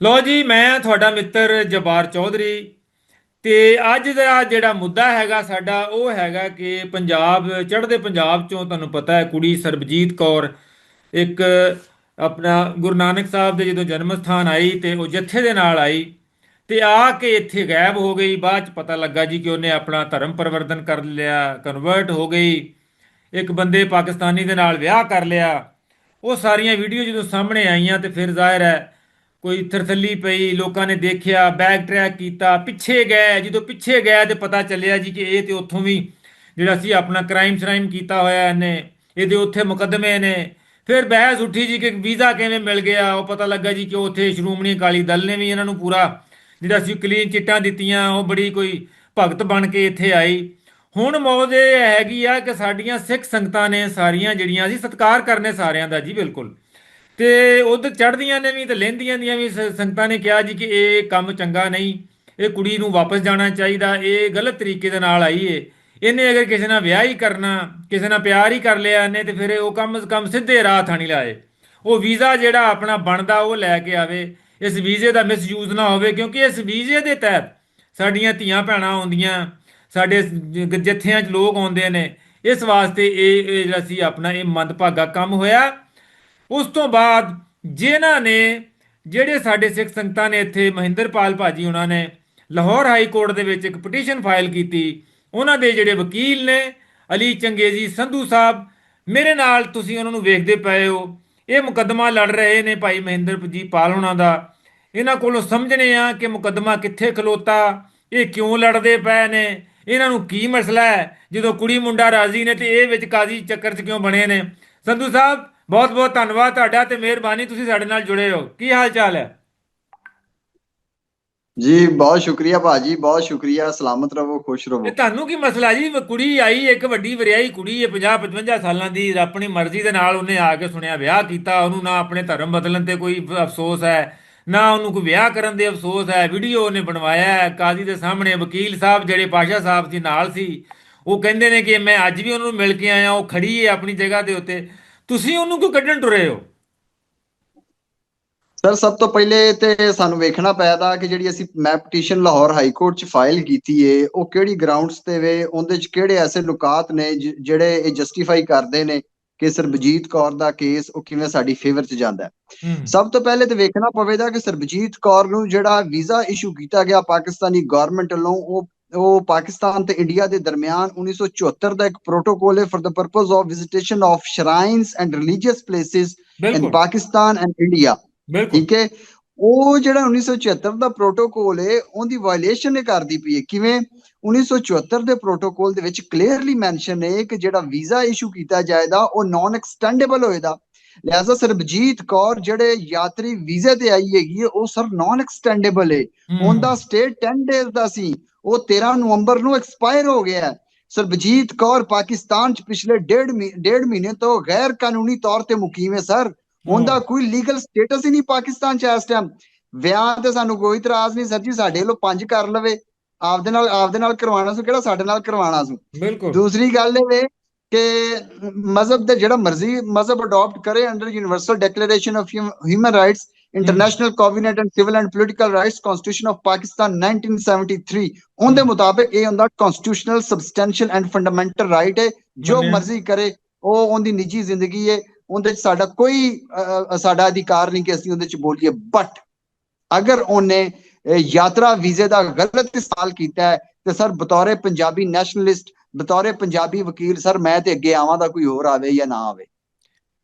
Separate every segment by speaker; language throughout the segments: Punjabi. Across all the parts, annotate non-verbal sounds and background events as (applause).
Speaker 1: ਲੋ ਜੀ, ਮੈਂ ਤੁਹਾਡਾ ਮਿੱਤਰ ਜਬਾਰ ਚੌਧਰੀ ਤੇ ਅੱਜ ਦਾ ਜਿਹੜਾ ਮੁੱਦਾ ਹੈਗਾ ਸਾਡਾ, ਉਹ ਹੈਗਾ ਕਿ ਪੰਜਾਬ, ਚੜ੍ਹਦੇ ਪੰਜਾਬ ਚੋਂ ਤੁਹਾਨੂੰ ਪਤਾ ਹੈ, ਕੁੜੀ ਸਰਬਜੀਤ ਕੌਰ ਇੱਕ ਆਪਣਾ ਗੁਰੂ ਨਾਨਕ ਸਾਹਿਬ ਦੇ ਜਦੋਂ ਜਨਮ ਸਥਾਨ ਆਈ ਤੇ ਉਹ ਜੱਥੇ ਦੇ ਨਾਲ ਆਈ ਤੇ ਆ ਕੇ ਇੱਥੇ ਗਾਇਬ ਹੋ ਗਈ। ਬਾਅਦ ਚ ਪਤਾ ਲੱਗਾ ਜੀ ਕਿ ਉਹਨੇ ਆਪਣਾ ਧਰਮ ਪਰਿਵਰਤਨ ਕਰ ਲਿਆ ਕਨਵਰਟ ਹੋ ਗਈ, ਇੱਕ ਬੰਦੇ ਪਾਕਿਸਤਾਨੀ ਦੇ ਨਾਲ ਵਿਆਹ ਕਰ ਲਿਆ। ਉਹ ਸਾਰੀਆਂ ਵੀਡੀਓ ਜਦੋਂ ਸਾਹਮਣੇ ਆਈਆਂ ਤੇ ਫਿਰ ਜ਼ਾਹਿਰ ਹੈ ਕੋਈ ਥਰਥੱਲੀ ਪਈ, ਲੋਕਾਂ ਨੇ ਦੇਖਿਆ ਬੈਕ ਟਰੈਕ ਕੀਤਾ, ਪਿੱਛੇ ਗਏ, ਜਦੋਂ ਪਿੱਛੇ ਗਏ ਤੇ ਪਤਾ ਚੱਲਿਆ ਜੀ ਕਿ ਇਹ ਤੇ ਉੱਥੋਂ ਵੀ ਜਿਹੜਾ ਸੀ ਆਪਣਾ ਕ੍ਰਾਈਮ ਸ਼ਰਾਈਮ ਕੀਤਾ ਹੋਇਆ ਇਹਨੇ ਇਹਦੇ ਉੱਥੇ ਮੁਕੱਦਮੇ ਨੇ। ਫਿਰ ਬਹਿਸ ਉੱਠੀ ਜੀ ਕਿ ਵੀਜ਼ਾ ਕਿਵੇਂ ਮਿਲ ਗਿਆ, ਉਹ ਪਤਾ ਲੱਗਾ ਜੀ ਕਿ ਉੱਥੇ ਸ਼੍ਰੋਮਣੀ ਅਕਾਲੀ ਦਲ ਨੇ ਵੀ ਇਹਨਾਂ ਨੂੰ ਪੂਰਾ ਜਿਹੜਾ ਸੀ ਕਲੀਨ ਚਿੱਟਾਂ ਦਿੱਤੀਆਂ, ਉਹ ਬੜੀ ਕੋਈ ਭਗਤ ਬਣ ਕੇ ਇੱਥੇ ਆਈ। ਹੁਣ ਮੌਜ ਇਹ ਹੈਗੀ ਆ ਕਿ ਸਾਡੀਆਂ ਸਿੱਖ ਸੰਗਤਾਂ ਨੇ ਸਾਰੀਆਂ ਜਿਹੜੀਆਂ ਅਸੀਂ ਸਤਿਕਾਰ ਕਰਨੇ ਸਾਰਿਆਂ ਦਾ ਜੀ, ਬਿਲਕੁਲ। ਤੇ ਉਧਰ ਚੜ੍ਹਦੀਆਂ ਨੇ ਵੀ ਤੇ ਲਹਿੰਦੀਆਂ ਦੀਆਂ ਵੀ ਸੰਗਤਾਂ ਨੇ ਕਿਹਾ ਜੀ ਕਿ ਇਹ ਕੰਮ ਚੰਗਾ ਨਹੀਂ, ਇਹ ਕੁੜੀ ਨੂੰ ਵਾਪਸ ਜਾਣਾ ਚਾਹੀਦਾ, ਇਹ ਗਲਤ ਤਰੀਕੇ ਦੇ ਨਾਲ ਆਈ ਏ। ਇਹਨੇ ਅਗਰ ਕਿਸੇ ਨਾਲ ਵਿਆਹ ਹੀ ਕਰਨਾ, ਕਿਸੇ ਨਾਲ ਪਿਆਰ ਹੀ ਕਰ ਲਿਆ ਇਹਨੇ ਤੇ ਫਿਰ ਇਹ ਉਹ ਕੰਮ ਕੰਮ ਸਿੱਧੇ ਰਾਹ ਥਾਣੀ ਲਾਏ। ਉਹ ਵੀਜ਼ਾ ਜਿਹੜਾ ਆਪਣਾ ਬਣਦਾ ਉਹ ਲੈ ਕੇ ਆਵੇ। ਇਸ ਵੀਜ਼ੇ ਦਾ ਮਿਸਯੂਜ਼ ਨਾ ਹੋਵੇ ਕਿਉਂਕਿ ਇਸ ਵੀਜ਼ੇ ਦੇ ਤਹਿਤ ਸਾਡੀਆਂ ਧੀਆਂ ਭੈਣਾਂ ਆਉਂਦੀਆਂ, ਸਾਡੇ ਜ- 'ਚ ਲੋਕ ਆਉਂਦੇ ਨੇ। ਇਸ ਵਾਸਤੇ ਇਹ ਇਹ ਜਿਹੜਾ ਸੀ ਆਪਣਾ ਇਹ ਮੰਦਭਾਗਾ ਕੰਮ ਹੋਇਆ। ਉਸ ਤੋਂ ਬਾਅਦ ਜਿਨ੍ਹਾਂ ਨੇ, ਜਿਹੜੇ ਸਾਡੇ ਸਿੱਖ ਸੰਗਤਾਂ ਨੇ ਇੱਥੇ ਮਹਿੰਦਰਪਾਲ ਭਾਜੀ ਉਹਨਾਂ ਨੇ ਲਾਹੌਰ ਹਾਈ ਕੋਰਟ ਦੇ ਵਿੱਚ ਇੱਕ ਪਟੀਸ਼ਨ ਫਾਈਲ ਕੀਤੀ, ਉਹਨਾਂ ਦੇ ਜਿਹੜੇ ਵਕੀਲ ਨੇ ਅਲੀ ਚੰਗੇਜ਼ੀ ਸੰਧੂ ਸਾਹਿਬ, ਮੇਰੇ ਨਾਲ ਤੁਸੀਂ ਉਹਨਾਂ ਨੂੰ ਵੇਖਦੇ ਪਏ ਹੋ। ਇਹ ਮੁਕੱਦਮਾ ਲੜ ਰਹੇ ਨੇ ਭਾਈ ਮਹਿੰਦਰ ਜੀ ਪਾਲ ਉਹਨਾਂ ਦਾ। ਇਹਨਾਂ ਕੋਲੋਂ ਸਮਝਣੇ ਆ ਕਿ ਮੁਕੱਦਮਾ ਕਿੱਥੇ ਖਲੋਤਾ, ਇਹ ਕਿਉਂ ਲੜਦੇ ਪਏ ਨੇ? ਇਹਨਾਂ ਨੂੰ ਕੀ ਮਸਲਾ ਹੈ? ਜਦੋਂ ਕੁੜੀ ਮੁੰਡਾ ਰਾਜ਼ੀ ਨੇ ਤੇ ਇਹ ਵਿੱਚ ਕਾਜ਼ੀ ਚੱਕਰ 'ਚ ਕਿਉਂ ਬਣੇ ਨੇ? ਸੰਧੂ ਸਾਹਿਬ ਬਹੁਤ ਬਹੁਤ ਧੰਨਵਾਦ ਤੁਹਾਡਾ ਤੇ ਮਿਹਰਬਾਨੀ ਤੁਸੀਂ ਸਾਡੇ ਨਾਲ ਜੁੜੇ ਹੋ। ਕੀ ਹਾਲ ਚਾਲ ਹੈ?
Speaker 2: ਜੀ ਬਹੁਤ ਸ਼ੁਕਰੀਆ ਭਾਜੀ ਬਹੁਤ ਸ਼ੁਕਰੀਆ। ਸਲਾਮਤ ਰਹੋ ਖੁਸ਼ ਰਹੋ।
Speaker 1: ਇਹ ਤੁਹਾਨੂੰ ਕੀ ਮਸਲਾ ਜੀ? ਕੁੜੀ ਆਈ ਇੱਕ ਵੱਡੀ ਵਰਿਆਈ ਕੁੜੀ ਹੈ 50 55 ਸਾਲਾਂ ਦੀ ਆਪਣੀ ਮਰਜ਼ੀ ਦੇ ਨਾਲ ਉਹਨੇ ਆ ਕੇ ਸੁਣਿਆ ਵਿਆਹ ਕੀਤਾ ਉਹਨੂੰ ਨਾ ਆਪਣੇ ਧਰਮ ਬਦਲਣ ਤੇ ਕੋਈ ਅਫਸੋਸ ਹੈ ਨਾ ਉਹਨੂੰ ਕੋਈ ਵਿਆਹ ਕਰਨ ਦੇ ਅਫਸੋਸ ਹੈ ਵੀਡੀਓ ਉਹਨੇ ਬਣਵਾਇਆ ਹੈ ਕਾਜ਼ੀ ਦੇ ਸਾਹਮਣੇ ਵਕੀਲ ਸਾਹਿਬ ਜਿਹੜੇ ਪਾਸ਼ਾ ਸਾਹਿਬ ਸੀ ਨਾਲ ਸੀ ਉਹ ਕਹਿੰਦੇ ਨੇ ਕਿ ਮੈਂ ਅੱਜ ਵੀ ਉਹਨੂੰ ਮਿਲ ਕੇ ਆਇਆ ਉਹ ਖੜੀ ਹੈ ਆਪਣੀ ਜਗ੍ਹਾ ਦੇ ਉੱਤੇ। ਤੁਸੀਂ ਉਹਨੂੰ ਕਿਉਂ ਕੱਢਣ ਟੁਰੇ ਹੋ?
Speaker 2: ਸਰ ਸਭ ਤੋਂ ਪਹਿਲੇ ਤੇ ਸਾਨੂੰ ਵੇਖਣਾ ਪੈਦਾ ਕਿ ਜਿਹੜੀ ਅਸੀਂ ਮੈਂ ਪਟੀਸ਼ਨ ਲਾਹੌਰ ਹਾਈ ਕੋਰਟ ਚ ਫਾਈਲ ਕੀਤੀ ਏ ਉਹ ਕਿਹੜੀ ਗਰਾਊਂਡਸ ਤੇ ਵੇ ਉਹਦੇ ਚ ਕਿਹੜੇ ਐਸੇ ਲੁਕਾਤ ਨੇ ਜਿਹੜੇ ਇਹ ਜਸਟੀਫਾਈ ਕਰਦੇ ਨੇ ਕਿ ਸਰਬਜੀਤ ਕੌਰ ਦਾ ਕੇਸ ਉਹ ਕਿਵੇਂ ਸਾਡੀ ਫੇਵਰ ਚ ਜਾਂਦਾ ਸਭ ਤੋਂ ਪਹਿਲੇ ਤੇ ਵੇਖਣਾ ਪਵੇਗਾ ਕਿ ਸਰਬਜੀਤ ਕੌਰ ਨੂੰ ਜਿਹੜਾ ਵੀਜ਼ਾ ਇਸ਼ੂ ਕੀਤਾ ਗਿਆ ਪਾਕਿਸਤਾਨੀ ਗਵਰਨਮੈਂਟ ਵੱਲੋਂ ਉਹ ਉਹ ਪਾਕਿਸਤਾਨ ਤੇ ਇੰਡੀਆ ਦੇ ਦਰਮਿਆਨ 1974 ਦਾ ਇੱਕ ਪ੍ਰੋਟੋਕੋਲ ਹੈ for the purpose of visitation of shrines and religious places in Pakistan and India. ਠੀਕ ਹੈ? ਉਹ ਜਿਹੜਾ 1974 ਦਾ ਪ੍ਰੋਟੋਕੋਲ ਹੈ ਉਹਦੀ ਵਾਇਲੇਸ਼ਨ ਇਹ ਕਰਦੀ ਪਈ ਹੈ। ਕਿਵੇਂ? 1974 ਦੇ ਪ੍ਰੋਟੋਕੋਲ ਦੇ ਵਿੱਚ ਕਲੀਅਰਲੀ ਮੈਂਸ਼ਨ ਹੈ ਕਿ ਜਿਹੜਾ ਵੀਜ਼ਾ ਇਸ਼ੂ ਕੀਤਾ ਜਾਏਗਾ ਉਹ ਨਾਨ ਐਕਸਟੈਂਡੇਬਲ ਹੋਏਗਾ ਲਿਹਾਜ਼ਾ ਸਰਬਜੀਤ ਕੌਰ ਜਿਹੜੇ ਯਾਤਰੀ ਵੀਜ਼ੇ ਤੇ ਆਈ ਹੈਗੀ ਉਹ ਸਰ ਨਾਨ ਐਕਸਟੈਂਡੇਬਲ ਹੈ। ਉਹਦਾ ਸਟੇ 10 ਡੇਜ਼ ਦਾ ਸੀ। ਉਹ 13 ਨਵੰਬਰ ਨੂੰ ਐਕਸਪਾਇਰ ਹੋ ਗਿਆ ਹੈ। ਸਰਬਜੀਤ ਕੌਰ ਪਾਕਿਸਤਾਨ ਚ ਪਿਛਲੇ ਡੇਢ ਡੇਢ ਮਹੀਨੇ ਤੋਂ ਗੈਰ ਕਾਨੂੰਨੀ ਤੌਰ ਤੇ ਮੁਕੀਮ ਹੈ ਸਰ। ਉਹਦਾ ਕੋਈ ਲੀਗਲ ਸਟੇਟਸ ਹੀ ਨਹੀਂ ਪਾਕਿਸਤਾਨ ਚ ਇਸ ਟਾਈਮ ਵਿਆਹ ਤੇ ਸਾਨੂੰ ਕੋਈ ਇਤਰਾਜ਼ ਨਹੀਂ ਸਰ ਜੀ ਸਾਡੇ ਵੱਲੋਂ ਪੰਜ ਕਰ ਲਵੇ। ਆਪਦੇ ਨਾਲ ਆਪਦੇ ਨਾਲ ਕਰਵਾਉਣਾ ਸੀ ਕਿਹੜਾ ਸਾਡੇ ਨਾਲ ਕਰਵਾਉਣਾ ਸੀ।
Speaker 1: ਬਿਲਕੁਲ।
Speaker 2: ਦੂਸਰੀ ਗੱਲ ਇਹ ਵੇ ਕਿ ਮਜ਼ਹਬ ਦੇ ਜਿਹੜਾ ਮਰਜ਼ੀ ਮਜ਼ਹਬ ਅਡਾਪਟ ਕਰੇ under universal declaration of human rights international covenant and civil and political rights constitution of Pakistan 1973 ਉਹਦੇ ਮੁਤਾਬਕ ਇਹ ਹੁੰਦਾ constitutional substantial and fundamental right ਹੈ। ਜੋ। ਮਰਜ਼ੀ ਕਰੇ ਉਹ ਉਹਦੀ ਨਿੱਜੀ ਜ਼ਿੰਦਗੀ ਹੈ। ਉਹਦੇ ਚ ਸਾਡਾ ਕੋਈ ਸਾਡਾ ਅਧਿਕਾਰ ਨਹੀਂ ਕਿ ਅਸੀਂ ਉਹਦੇ ਚ ਬੋਲੀਏ। ਬਟ ਅਗਰ ਉਹਨੇ ਯਾਤਰਾ ਵੀਜ਼ੇ ਦਾ ਗਲਤ ਇਸਤੇਮਾਲ ਕੀਤਾ ਹੈ ਤੇ ਸਰ ਬਤੌਰੇ ਪੰਜਾਬੀ ਨੈਸ਼ਨਲਿਸਟ ਬਤੌਰੇ ਪੰਜਾਬੀ ਵਕੀਲ ਸਰ ਮੈਂ ਤੇ ਅੱਗੇ ਆਵਾਂ ਦਾ ਕੋਈ ਹੋਰ ਆਵੇ ਜਾਂ ਨਾ ਆਵੇ।